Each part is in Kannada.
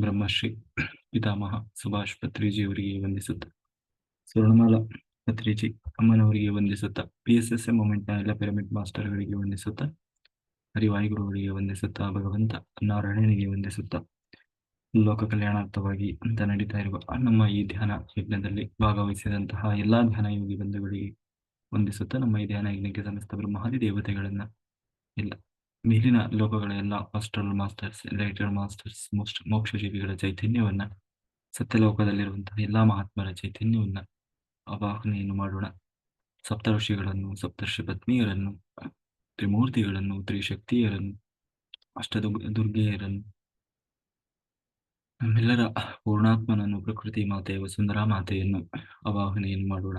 ಬ್ರಹ್ಮಶ್ರೀ ಪಿತಾಮಹ ಸುಭಾಷ್ ಪತ್ರಿಜಿಯವರಿಗೆ ವಂದಿಸುತ್ತ. ಸ್ವರ್ಣಮಾಲಾ ಪತ್ರಿಜಿ ಅಮ್ಮನವರಿಗೆ ವಂದಿಸುತ್ತ. ಪಿ ಎಸ್ ಎಸ್ ಎಂ ನ ಎಲ್ಲ ಪಿರಮಿಡ್ ಮಾಸ್ಟರ್ಗಳಿಗೆ ವಂದಿಸುತ್ತ. ಹರಿವಾಯುಗುರುಗಳಿಗೆ ವಂದಿಸುತ್ತಾ. ಭಗವಂತ ನಾರಾಯಣನಿಗೆ ವಂದಿಸುತ್ತ. ಲೋಕ ಕಲ್ಯಾಣಾರ್ಥವಾಗಿ ಅಂತ ನಡೀತಾ ಇರುವ ನಮ್ಮ ಈ ಧ್ಯಾನ ಯಜ್ಞದಲ್ಲಿ ಭಾಗವಹಿಸಿದಂತಹ ಎಲ್ಲಾ ಧ್ಯಾನ ಯೋಗಿ ಬಂಧುಗಳಿಗೆ ವಂದಿಸುತ್ತಾ ನಮ್ಮ ಈ ಧ್ಯಾನ ಯಜ್ಞಕ್ಕೆ ಸಮಸ್ತ ಬ್ರಹ್ಮಾದಿ ದೇವತೆಗಳನ್ನ ಇಲ್ಲ ಮೇಲಿನ ಲೋಕಗಳ ಎಲ್ಲ astral masters lighter masters most ಮೋಕ್ಷ ಜೀವಿಗಳ ಚೈತನ್ಯವನ್ನ, ಸತ್ಯಲೋಕದಲ್ಲಿರುವಂತಹ ಎಲ್ಲಾ ಮಹಾತ್ಮರ ಚೈತನ್ಯವನ್ನ ಅವಾಹನೆಯನ್ನು ಮಾಡೋಣ. ಸಪ್ತ ಋಷಿಗಳನ್ನು ಸಪ್ತರ್ಷಿ ಪತ್ನಿಯರನ್ನು ತ್ರಿಮೂರ್ತಿಗಳನ್ನು, ತ್ರಿಶಕ್ತಿಯರನ್ನು ಅಷ್ಟ ದುರ್ಗೆಯರನ್ನು ನಮ್ಮೆಲ್ಲರ ಪೂರ್ಣಾತ್ಮನನ್ನು, ಪ್ರಕೃತಿ ಮಾತೆ, ವಸುಂಧರಾ ಮಾತೆಯನ್ನು ಅವಾಹನೆಯನ್ನು ಮಾಡೋಣ.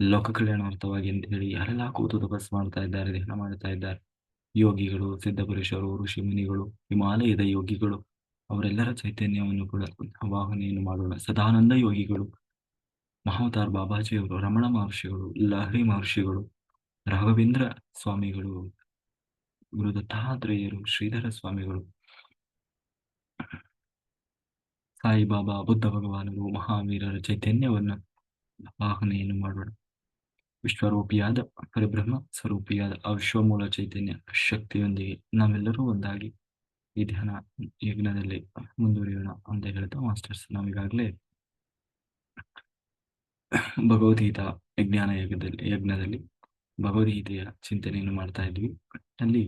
ಲೋಕ ಕಲ್ಯಾಣಾರ್ಥವಾಗಿ ಅಂತ ಹೇಳಿ ಯಾರೆಲ್ಲ ಕೂತು ತಪಸ್ ಮಾಡ್ತಾ ಇದ್ದಾರೆ, ಧ್ಯಾನ ಮಾಡ್ತಾ ಇದ್ದಾರೆ. ಯೋಗಿಗಳು, ಸಿದ್ಧಪುರುಷರು, ಋಷಿಮುನಿಗಳು, ಹಿಮಾಲಯದ ಯೋಗಿಗಳು, ಅವರೆಲ್ಲರ ಚೈತನ್ಯವನ್ನು ಕೂಡ ಆವಾಹನೆಯನ್ನು ಮಾಡೋಣ. ಸದಾನಂದ ಯೋಗಿಗಳು, ಮಹಾವತಾರ್ ಬಾಬಾಜಿಯವರು, ರಮಣ ಮಹರ್ಷಿಗಳು, ಲಹರಿ ಮಹರ್ಷಿಗಳು, ರಾಘವೇಂದ್ರ ಸ್ವಾಮಿಗಳು ಗುರು ದತ್ತಾತ್ರೇಯರು ಶ್ರೀಧರ ಸ್ವಾಮಿಗಳು, ಸಾಯಿಬಾಬಾ, ಬುದ್ಧ ಭಗವಾನರು, ಮಹಾವೀರರ ಚೈತನ್ಯವನ್ನು ಆವಾಹನೆಯನ್ನು ಮಾಡೋಣ. ವಿಶ್ವರೂಪಿಯಾದ ಪರಬ್ರಹ್ಮ ಸ್ವರೂಪಿಯಾದ ಆ ವಿಶ್ವಮೂಲ ಚೈತನ್ಯ ಶಕ್ತಿಯೊಂದಿಗೆ ನಾವೆಲ್ಲರೂ ಒಂದಾಗಿ ಈ ಧ್ಯಾನ ಯಜ್ಞದಲ್ಲಿ ಮುಂದುವರಿಯೋಣ ಅಂತ ಹೇಳ್ತಾ ಮಾಸ್ಟರ್ಸ್ ನಾವೀಗಾಗಲೇ ಭಗವದ್ಗೀತಾ ಯಜ್ಞಾನ ಯಜ್ಞದಲ್ಲಿ ಯಜ್ಞದಲ್ಲಿ ಭಗವದ್ಗೀತೆಯ ಚಿಂತನೆಯನ್ನು ಮಾಡ್ತಾ ಇದ್ವಿ ಅಲ್ಲಿ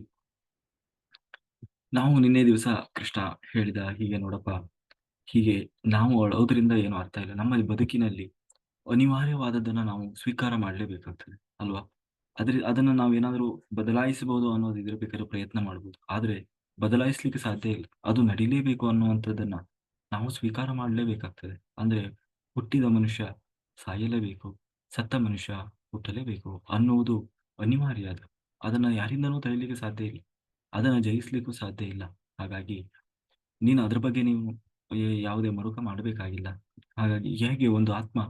ನಾವು ನಿನ್ನೆ ದಿವಸ ಕೃಷ್ಣ ಹೇಳಿದ ಹೀಗೆ ನೋಡಪ್ಪ ಹೀಗೆ ನಾವು ಅಳೋದ್ರಿಂದ ಏನು ಅರ್ಥ ಇಲ್ಲ ನಮ್ಮ ಬದುಕಿನಲ್ಲಿ ಅನಿವಾರ್ಯವಾದದ್ದನ್ನ ನಾವು ಸ್ವೀಕಾರ ಮಾಡಲೇಬೇಕಾಗ್ತದೆ, ಅಲ್ವಾ? ಅದ್ರ ಅದನ್ನ ನಾವು ಏನಾದರೂ ಬದಲಾಯಿಸಬಹುದು ಅನ್ನೋದು ಇದ್ರ ಬೇಕಾದ್ರೆ ಪ್ರಯತ್ನ ಮಾಡ್ಬೋದು. ಆದ್ರೆ ಬದಲಾಯಿಸ್ಲಿಕ್ಕೆ ಸಾಧ್ಯ ಇಲ್ಲ. ಅದು ನಡಿಲೇಬೇಕು ಅನ್ನುವಂಥದ್ದನ್ನ ನಾವು ಸ್ವೀಕಾರ ಮಾಡಲೇಬೇಕಾಗ್ತದೆ. ಅಂದ್ರೆ ಹುಟ್ಟಿದ ಮನುಷ್ಯ ಸಾಯಲೇಬೇಕು, ಸತ್ತ ಮನುಷ್ಯ ಹುಟ್ಟಲೇಬೇಕು ಅನ್ನುವುದು ಅನಿವಾರ್ಯ ಅದು. ಅದನ್ನ ಯಾರಿಂದನೂ ತಳಿಲಿಕ್ಕೆ ಸಾಧ್ಯ ಇಲ್ಲ. ಅದನ್ನ ಜಯಿಸ್ಲಿಕ್ಕೂ ಸಾಧ್ಯ ಇಲ್ಲ. ಹಾಗಾಗಿ ನೀನು ಅದ್ರ ಬಗ್ಗೆ ನೀವು ಯಾವುದೇ ಮರುಕ ಮಾಡಬೇಕಾಗಿಲ್ಲ. ಹಾಗಾಗಿ ಹೇಗೆ ಒಂದು ಆತ್ಮ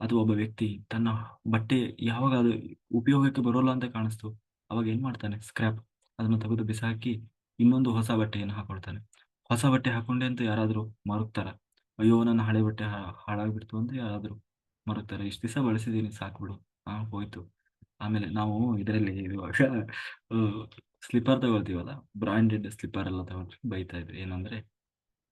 ಅದು ಒಬ್ಬ ವ್ಯಕ್ತಿ ತನ್ನ ಬಟ್ಟೆ ಯಾವಾಗ ಅದು ಉಪಯೋಗಕ್ಕೆ ಬರೋಲ್ಲ ಅಂತ ಕಾಣಿಸ್ತು. ಅವಾಗ ಏನ್ ಮಾಡ್ತಾನೆ? ಸ್ಕ್ರಾಪ್ ಅದನ್ನ ತೆಗೆದು ಬಿಸಾಕಿ ಇನ್ನೊಂದು ಹೊಸ ಬಟ್ಟೆಯನ್ನು ಹಾಕೊಳ್ತಾನೆ. ಹೊಸ ಬಟ್ಟೆ ಹಾಕೊಂಡೆ ಅಂತ ಯಾರಾದ್ರೂ ಮರುಗ್ತಾರ? ಅಯ್ಯೋ, ನನ್ನ ಹಳೆ ಬಟ್ಟೆ ಹಾಳಾಗ್ಬಿಡ್ತು ಅಂತ ಯಾರಾದ್ರೂ ಮರುಗ್ತಾರೆ? ಇಷ್ಟು ದಿವಸ ಬಳಸಿದೀನಿ ಸಾಕ್ಬಿಡು ಹಾ, ಹೋಯ್ತು. ಆಮೇಲೆ ನಾವು ಇದರಲ್ಲಿ ಇವಾಗ ಸ್ಲಿಪ್ಪರ್ ತಗೊಳ್ತೀವಲ್ಲ? ಬ್ರಾಂಡೆಡ್ ಸ್ಲಿಪ್ಪರ್ ಎಲ್ಲ ತಗೊಂಡ್ರೆ ಬೈತಾ ಇದ್ವಿ. ಏನಂದ್ರೆ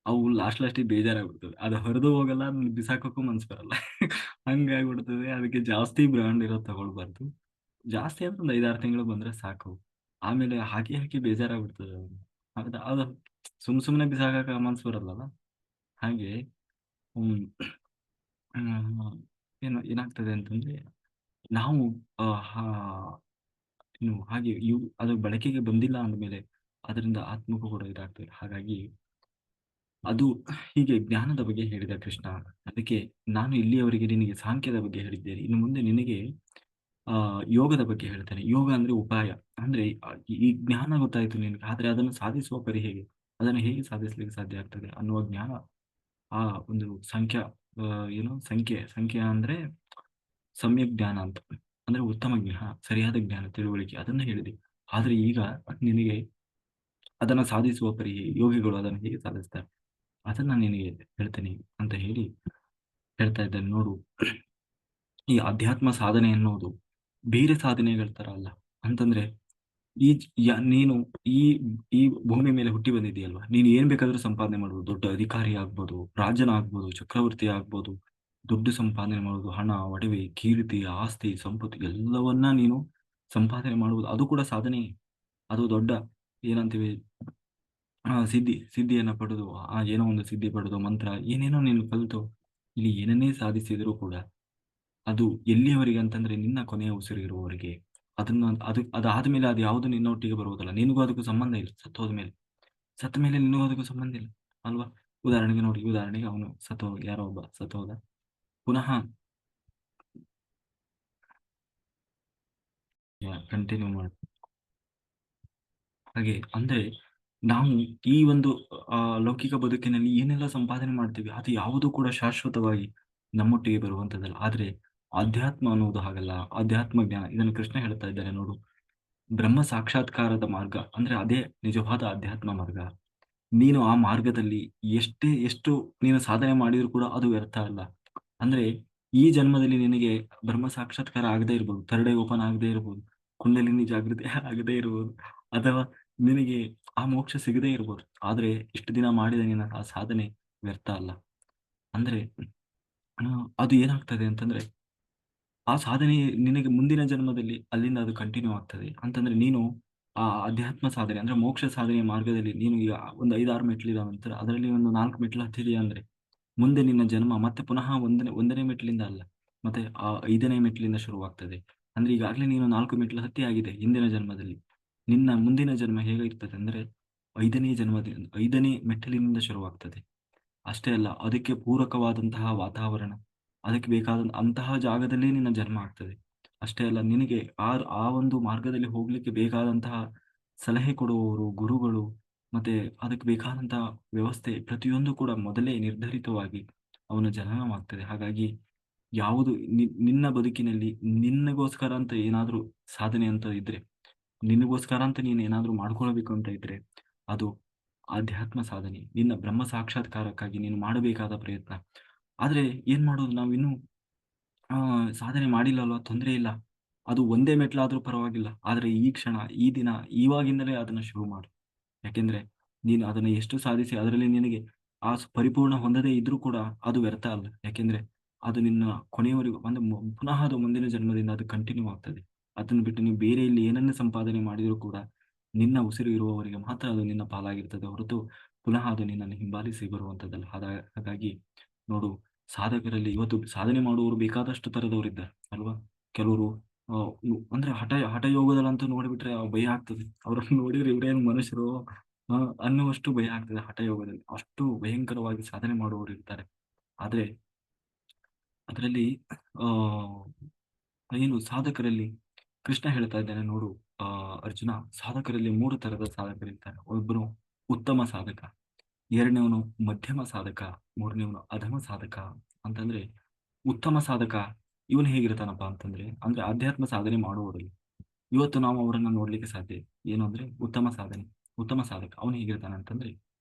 ಅವು ಲಾಸ್ಟ್ ಲಾಸ್ಟಿಗೆ ಬೇಜಾರಾಗ್ಬಿಡ್ತದೆ ಅದು ಹರಿದು ಹೋಗಲ್ಲ ಬಿಸಾಕೋಕ್ಕೂ ಮನ್ಸು ಬರಲ್ಲ. ಹಂಗಾಗ್ಬಿಡ್ತದೆ. ಅದಕ್ಕೆ ಜಾಸ್ತಿ ಬ್ರಾಂಡ್ ಇರೋದು ತಗೊಳ್ಬಾರ್ದು. ಜಾಸ್ತಿ ಅಂದ್ರೆ ಒಂದು ಐದಾರು ತಿಂಗಳು ಬಂದ್ರೆ ಸಾಕು. ಆಮೇಲೆ ಹಾಕಿ ಹಾಕಿ ಬೇಜಾರಾಗ್ಬಿಡ್ತದೆ. ಅದು ಅದು ಸುಮ್ ಸುಮ್ಮನೆ ಬಿಸಾಕ ಮನ್ಸು ಬರಲ್ಲಲ್ಲ? ಹಾಗೆ ಏನು, ಏನಾಗ್ತದೆ ಅಂತಂದ್ರೆ ನಾವು ಇನ್ನು ಹಾಗೆ ಇವು ಅದು ಬಳಕೆಗೆ ಬಂದಿಲ್ಲ ಅಂದಮೇಲೆ ಅದರಿಂದ ಆತ್ಮಕ್ಕೂ ಕೂಡ ಇದಾಗ್ತದೆ ಹಾಗಾಗಿ ಅದು ಹೀಗೆ ಜ್ಞಾನದ ಬಗ್ಗೆ ಹೇಳಿದ ಕೃಷ್ಣ. ಅದಕ್ಕೆ ನಾನು ಇಲ್ಲಿಯವರೆಗೆ ನಿನಗೆ ಸಾಂಖ್ಯದ ಬಗ್ಗೆ ಹೇಳಿದ್ದೇನೆ. ಇನ್ನು ಮುಂದೆ ನಿನಗೆ, ಆ, ಯೋಗದ ಬಗ್ಗೆ ಹೇಳ್ತೇನೆ. ಯೋಗ ಅಂದ್ರೆ ಉಪಾಯ. ಅಂದ್ರೆ ಈ ಜ್ಞಾನ ಗೊತ್ತಾಯ್ತು ನಿನಗೆ. ಆದ್ರೆ ಅದನ್ನು ಸಾಧಿಸುವ ಪರಿ ಹೇಗೆ? ಅದನ್ನು ಹೇಗೆ ಸಾಧಿಸ್ಲಿಕ್ಕೆ ಸಾಧ್ಯ ಆಗ್ತದೆ ಅನ್ನುವ ಜ್ಞಾನ, ಆ, ಒಂದು ಸಂಖ್ಯಾ ಏನು ಸಂಖ್ಯೆ. ಸಂಖ್ಯೆ ಅಂದ್ರೆ ಸಮ್ಯಕ್ ಜ್ಞಾನ ಅಂತ. ಅಂದ್ರೆ ಉತ್ತಮ ಜ್ಞಾನ, ಸರಿಯಾದ ಜ್ಞಾನ, ತಿಳುವಳಿಕೆ. ಅದನ್ನ ಹೇಳಿದೆ. ಆದ್ರೆ ಈಗ ನಿನಗೆ ಅದನ್ನ ಸಾಧಿಸುವ ಪರಿ ಯೋಗಿಗಳು ಅದನ್ನು ಹೇಗೆ ಸಾಧಿಸ್ತಾರೆ? ಅದನ್ನ ನಿನಗೆ ಹೇಳ್ತೇನೆ ಅಂತ ಹೇಳಿ ಹೇಳ್ತಾ ಇದ್ದೇನೆ. ನೋಡು, ಈ ಅಧ್ಯಾತ್ಮ ಸಾಧನೆ ಅನ್ನೋದು ಬೇರೆ ಸಾಧನೆಗಳ ತರ ಅಲ್ಲ. ಅಂತಂದ್ರೆ ಈ ನೀನು ಈ ಈ ಭೂಮಿ ಮೇಲೆ ಹುಟ್ಟಿ ಬಂದಿದೆಯಲ್ವಾ ನೀನು ಏನ್ ಬೇಕಾದ್ರೂ ಸಂಪಾದನೆ ಮಾಡ್ಬೋದು. ದೊಡ್ಡ ಅಧಿಕಾರಿ ಆಗ್ಬೋದು, ರಾಜನ ಆಗ್ಬೋದು, ಚಕ್ರವರ್ತಿ ಆಗ್ಬೋದು, ದುಡ್ಡು ಸಂಪಾದನೆ ಮಾಡುವುದು ಹಣ, ಒಡವೆ, ಕೀರ್ತಿ, ಆಸ್ತಿ, ಸಂಪತ್ತು ಎಲ್ಲವನ್ನ ನೀನು ಸಂಪಾದನೆ ಮಾಡುವುದು ಅದು ಕೂಡ ಸಾಧನೆ ಅದು ದೊಡ್ಡ ಏನಂತೀವಿ? ಸಿದ್ಧಿ, ಸಿದ್ಧಿಯನ್ನ ಪಡೆದು, ಆ ಏನೋ ಒಂದು ಸಿದ್ಧಿ ಪಡೆದು, ಮಂತ್ರ, ಏನೇನೋ ನೀನು ಕಲಿತು, ಇಲ್ಲಿ ಏನನ್ನೇ ಸಾಧಿಸಿದ್ರು ಕೂಡ ಅದು ಎಲ್ಲಿಯವರೆಗೆ ಅಂತಂದ್ರೆ ನಿನ್ನ ಕೊನೆಯ ಉಸಿರಿರುವವರೆಗೆ ಅದನ್ನ ಅದು, ಅದಾದ್ಮೇಲೆ ಅದು ಯಾವುದು ನಿನ್ನೊಟ್ಟಿಗೆ ಬರುವುದಲ್ಲ. ನಿನಗೂ ಅದಕ್ಕೂ ಸಂಬಂಧ ಇಲ್ಲ ಸತ್ತೋದ ಮೇಲೆ ಸತ್ತ ಮೇಲೆ ನಿನಗೂ ಅದಕ್ಕೂ ಸಂಬಂಧ ಇಲ್ಲ, ಅಲ್ವಾ? ಉದಾಹರಣೆಗೆ ನೋಡಿ, ಉದಾಹರಣೆಗೆ ಅವನು ಸತ್ತೋ ಯಾರೋ ಒಬ್ಬ ಸತ್ತೋದ ಪುನಃ ಕಂಟಿನ್ಯೂ ಮಾಡ. ಹಾಗೆ, ಅಂದ್ರೆ ನಾವು ಈ ಒಂದು ಲೌಕಿಕ ಬದುಕಿನಲ್ಲಿ ಏನೆಲ್ಲ ಸಂಪಾದನೆ ಮಾಡ್ತೀವಿ, ಅದು ಯಾವುದು ಕೂಡ ಶಾಶ್ವತವಾಗಿ ನಮ್ಮೊಟ್ಟಿಗೆ ಬರುವಂತದ್ದಲ್ಲ ಆದ್ರೆ ಆಧ್ಯಾತ್ಮ ಅನ್ನೋದು ಹಾಗಲ್ಲ. ಆಧ್ಯಾತ್ಮ ಜ್ಞಾನ, ಇದನ್ನು ಕೃಷ್ಣ ಹೇಳ್ತಾ ಇದ್ದಾರೆ ನೋಡು. ಬ್ರಹ್ಮ ಸಾಕ್ಷಾತ್ಕಾರದ ಮಾರ್ಗ, ಅಂದ್ರೆ ಅದೇ ನಿಜವಾದ ಆಧ್ಯಾತ್ಮ ಮಾರ್ಗ. ನೀನು ಆ ಮಾರ್ಗದಲ್ಲಿ ಎಷ್ಟೇ, ಎಷ್ಟು ನೀನು ಸಾಧನೆ ಮಾಡಿದ್ರು ಕೂಡ ಅದು ವ್ಯರ್ಥ ಅಲ್ಲ. ಅಂದ್ರೆ ಈ ಜನ್ಮದಲ್ಲಿ ನಿನಗೆ ಬ್ರಹ್ಮ ಸಾಕ್ಷಾತ್ಕಾರ ಆಗದೇ ಇರ್ಬೋದು ಥರ್ಡ್ ಓಪನ್ ಆಗದೇ ಇರ್ಬೋದು, ಕುಂಡಲಿನಿ ಜಾಗೃತಿ ಆಗದೇ ಇರ್ಬೋದು, ಅಥವಾ ನಿನಗೆ ಆ ಮೋಕ್ಷ ಸಿಗದೇ ಇರ್ಬೋದು. ಆದ್ರೆ ಇಷ್ಟು ದಿನ ಮಾಡಿದ ನಿನ್ನ ಆ ಸಾಧನೆ ವ್ಯರ್ಥ ಅಲ್ಲ. ಅಂದ್ರೆ ಅದು ಏನಾಗ್ತದೆ ಅಂತಂದ್ರೆ, ಆ ಸಾಧನೆ ನಿನಗೆ ಮುಂದಿನ ಜನ್ಮದಲ್ಲಿ ಅಲ್ಲಿಂದ ಅದು ಕಂಟಿನ್ಯೂ ಆಗ್ತದೆ. ಅಂತಂದ್ರೆ ನೀನು ಆ ಅಧ್ಯಾತ್ಮ ಸಾಧನೆ, ಅಂದ್ರೆ ಮೋಕ್ಷ ಸಾಧನೆಯ ಮಾರ್ಗದಲ್ಲಿ ನೀನು ಈಗ ಒಂದು ಐದಾರು ಮೆಟ್ಲಿದಾವ ನಂತರ ಅದರಲ್ಲಿ ಒಂದು ನಾಲ್ಕು ಮೆಟ್ಲು ಹತ್ತಿದೆಯಾ ಅಂದ್ರೆ, ಮುಂದೆ ನಿನ್ನ ಜನ್ಮ ಮತ್ತೆ ಪುನಃ ಒಂದನೇ ಒಂದನೇ ಮೆಟ್ಲಿಂದ ಅಲ್ಲ, ಮತ್ತೆ ಆ ಐದನೇ ಮೆಟ್ಲಿಂದ ಶುರುವಾಗ್ತದೆ. ಅಂದ್ರೆ ಈಗಾಗಲೇ ನೀನು ನಾಲ್ಕು ಮೆಟ್ಲು ಹತ್ತಿ ಆಗಿದೆ ಹಿಂದಿನ ಜನ್ಮದಲ್ಲಿ. ನಿನ್ನ ಮುಂದಿನ ಜನ್ಮ ಹೇಗಿರ್ತದೆ ಅಂದ್ರೆ ಐದನೇ ಜನ್ಮದಿಂದ ಐದನೇ ಮೆಟ್ಟಲಿನಿಂದ ಶುರುವಾಗ್ತದೆ. ಅಷ್ಟೇ ಅಲ್ಲ, ಅದಕ್ಕೆ ಪೂರಕವಾದಂತಹ ವಾತಾವರಣ, ಅದಕ್ಕೆ ಬೇಕಾದ ಅಂತಹ ಜಾಗದಲ್ಲೇ ನಿನ್ನ ಜನ್ಮ ಆಗ್ತದೆ. ಅಷ್ಟೇ ಅಲ್ಲ, ನಿನಗೆ ಆ ಆ ಒಂದು ಮಾರ್ಗದಲ್ಲಿ ಹೋಗ್ಲಿಕ್ಕೆ ಬೇಕಾದಂತಹ ಸಲಹೆ ಕೊಡುವವರು, ಗುರುಗಳು, ಮತ್ತೆ ಅದಕ್ಕೆ ಬೇಕಾದಂತಹ ವ್ಯವಸ್ಥೆ ಪ್ರತಿಯೊಂದು ಕೂಡ ಮೊದಲೇ ನಿರ್ಧರಿತವಾಗಿ ಅವನ ಜನನವಾಗ್ತದೆ. ಹಾಗಾಗಿ ಯಾವುದು ನಿನ್ನ ಬದುಕಿನಲ್ಲಿ ನಿನ್ನಗೋಸ್ಕರ ಅಂತ ಏನಾದರೂ ಸಾಧನೆ ಅಂತ ಇದ್ರೆ ನಿನಗೋಸ್ಕರ ಅಂತ ನೀನು ಏನಾದರೂ ಮಾಡ್ಕೊಳ್ಬೇಕು ಅಂತ ಇದ್ರೆ ಅದು ಆಧ್ಯಾತ್ಮ ಸಾಧನೆ. ನಿನ್ನ ಬ್ರಹ್ಮ ಸಾಕ್ಷಾತ್ಕಾರಕ್ಕಾಗಿ ನೀನು ಮಾಡಬೇಕಾದ ಪ್ರಯತ್ನ. ಆದ್ರೆ ಏನ್ ಮಾಡೋದು? ನಾವು ಆ, ಸಾಧನೆ ಮಾಡಿಲ್ಲ ಅಲ್ವಾ ತೊಂದರೆ ಇಲ್ಲ. ಅದು ಒಂದೇ ಮೆಟ್ಲಾದ್ರೂ ಪರವಾಗಿಲ್ಲ. ಆದ್ರೆ ಈ ಕ್ಷಣ, ಈ ದಿನ, ಇವಾಗಿಂದಲೇ ಅದನ್ನ ಶುರು ಮಾಡು. ಯಾಕೆಂದ್ರೆ ನೀನು ಅದನ್ನ ಎಷ್ಟು ಸಾಧಿಸಿ ಅದರಲ್ಲಿ ನಿನಗೆ ಆ ಪರಿಪೂರ್ಣ ಹೊಂದದೇ ಇದ್ರೂ ಕೂಡ ಅದು ವ್ಯರ್ಥ ಅಲ್ಲ. ಯಾಕೆಂದ್ರೆ ಅದು ನಿನ್ನ ಕೊನೆಯವರೆಗೂ ಒಂದು ಪುನಃ ಅದು ಮುಂದಿನ ಜನ್ಮದಿಂದ ಅದು ಕಂಟಿನ್ಯೂ ಆಗ್ತದೆ. ಅದನ್ನು ಬಿಟ್ಟು ನೀವು ಬೇರೆ ಇಲ್ಲಿ ಏನನ್ನ ಸಂಪಾದನೆ ಮಾಡಿದರೂ ಕೂಡ ನಿನ್ನ ಉಸಿರು ಇರುವವರಿಗೆ ಮಾತ್ರ ಅದು ನಿನ್ನ ಪಾಲಾಗಿರ್ತದೆ ಹೊರತು ಪುನಃ ಅದು ನಿನ್ನನ್ನು ಹಿಂಬಾಲಿಸಿ ಬರುವಂತದ್ದಲ್ಲ. ಹಾಗ- ಹಾಗಾಗಿ ನೋಡು, ಸಾಧಕರಲ್ಲಿ ಇವತ್ತು ಸಾಧನೆ ಮಾಡುವವರು ಬೇಕಾದಷ್ಟು ತರದವರಿದ್ದಾರೆ ಅಲ್ವಾ? ಕೆಲವರು ಅಂದ್ರೆ ಹಠ ಹಠ ಯೋಗದಲ್ಲಂತೂ ನೋಡಿಬಿಟ್ರೆ ಭಯ ಆಗ್ತದೆ. ಅವರನ್ನು ನೋಡಿದ್ರೆ ಇವರೇನು ಮನುಷ್ಯರು ಅನ್ನುವಷ್ಟು ಭಯ ಆಗ್ತದೆ ಹಠ ಯೋಗದಲ್ಲಿ ಅಷ್ಟು ಭಯಂಕರವಾಗಿ ಸಾಧನೆ ಮಾಡುವವರು ಇರ್ತಾರೆ. ಆದ್ರೆ, ಅದರಲ್ಲಿ ಏನು ಸಾಧಕರಲ್ಲಿ ಕೃಷ್ಣ ಹೇಳ್ತಾ ಇದ್ದಾನೆ, ನೋಡು, ಆ, ಅರ್ಜುನ, ಸಾಧಕರಲ್ಲಿ ಮೂರು ತರದ ಸಾಧಕರಿರ್ತಾರೆ ಒಬ್ಬನು ಉತ್ತಮ ಸಾಧಕ, ಎರಡನೇವನು ಮಧ್ಯಮ ಸಾಧಕ, ಮೂರನೇವನು ಅಧಮ ಸಾಧಕ ಅಂತಂದ್ರೆ ಉತ್ತಮ ಸಾಧಕ ಇವನು ಹೇಗಿರ್ತಾನಪ್ಪ ಅಂತಂದ್ರೆ, ಅಂದ್ರೆ ಆಧ್ಯಾತ್ಮ ಸಾಧನೆ ಮಾಡುವವರಲ್ಲಿ ಇವತ್ತು ನಾವು ಅವರನ್ನ ನೋಡ್ಲಿಕ್ಕೆ ಸಾಧ್ಯ ಏನು ಅಂದ್ರೆ ಉತ್ತಮ ಸಾಧನೆ, ಉತ್ತಮ ಸಾಧಕ. ಅವನು ಹೇಗಿರ್ತಾನೆ ಅಂತಂದ್ರೆ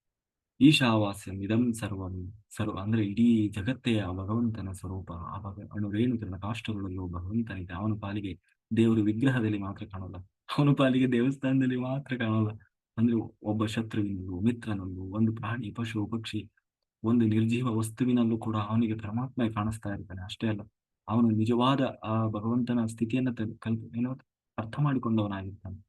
ಈಶಾವಾಸ್ಯಂ ಇದಂ ಸರ್ವಂ, ಸರ್ವ ಅಂದ್ರೆ ಇಡೀ ಜಗತ್ತೇ ಆ ಭಗವಂತನ ಸ್ವರೂಪ. ಆ ಭಗ ಅಣು ರೇಣುಕಿರಣ ಕಾಷ್ಟಗಳಲ್ಲೂ ಭಗವಂತನಿದೆ. ಅವನ ಪಾಲಿಗೆ ದೇವರು ವಿಗ್ರಹದಲ್ಲಿ ಮಾತ್ರ ಕಾಣಲ್ಲ. ಅವನ ಪಾಲಿಗೆ ದೇವಸ್ಥಾನದಲ್ಲಿ ಮಾತ್ರ ಕಾಣಲ್ಲ. ಅಂದ್ರೆ ಒಬ್ಬ ಶತ್ರುವಿನಲ್ಲೂ, ಮಿತ್ರನಲ್ಲೂ, ಒಂದು ಪ್ರಾಣಿ, ಪಶು, ಪಕ್ಷಿ, ಒಂದು ನಿರ್ಜೀವ ವಸ್ತುವಿನಲ್ಲೂ ಕೂಡ ಅವನಿಗೆ ಪರಮಾತ್ಮ ಕಾಣಿಸ್ತಾ ಇರ್ತಾನೆ. ಅಷ್ಟೇ ಅಲ್ಲ, ಅವನು ನಿಜವಾದ ಆ ಭಗವಂತನ ಸ್ಥಿತಿಯನ್ನ ಕಲ್ಪ ಏನೋ ಅರ್ಥ ಮಾಡಿಕೊಂಡವನಾಗಿರ್ತಾನೆ.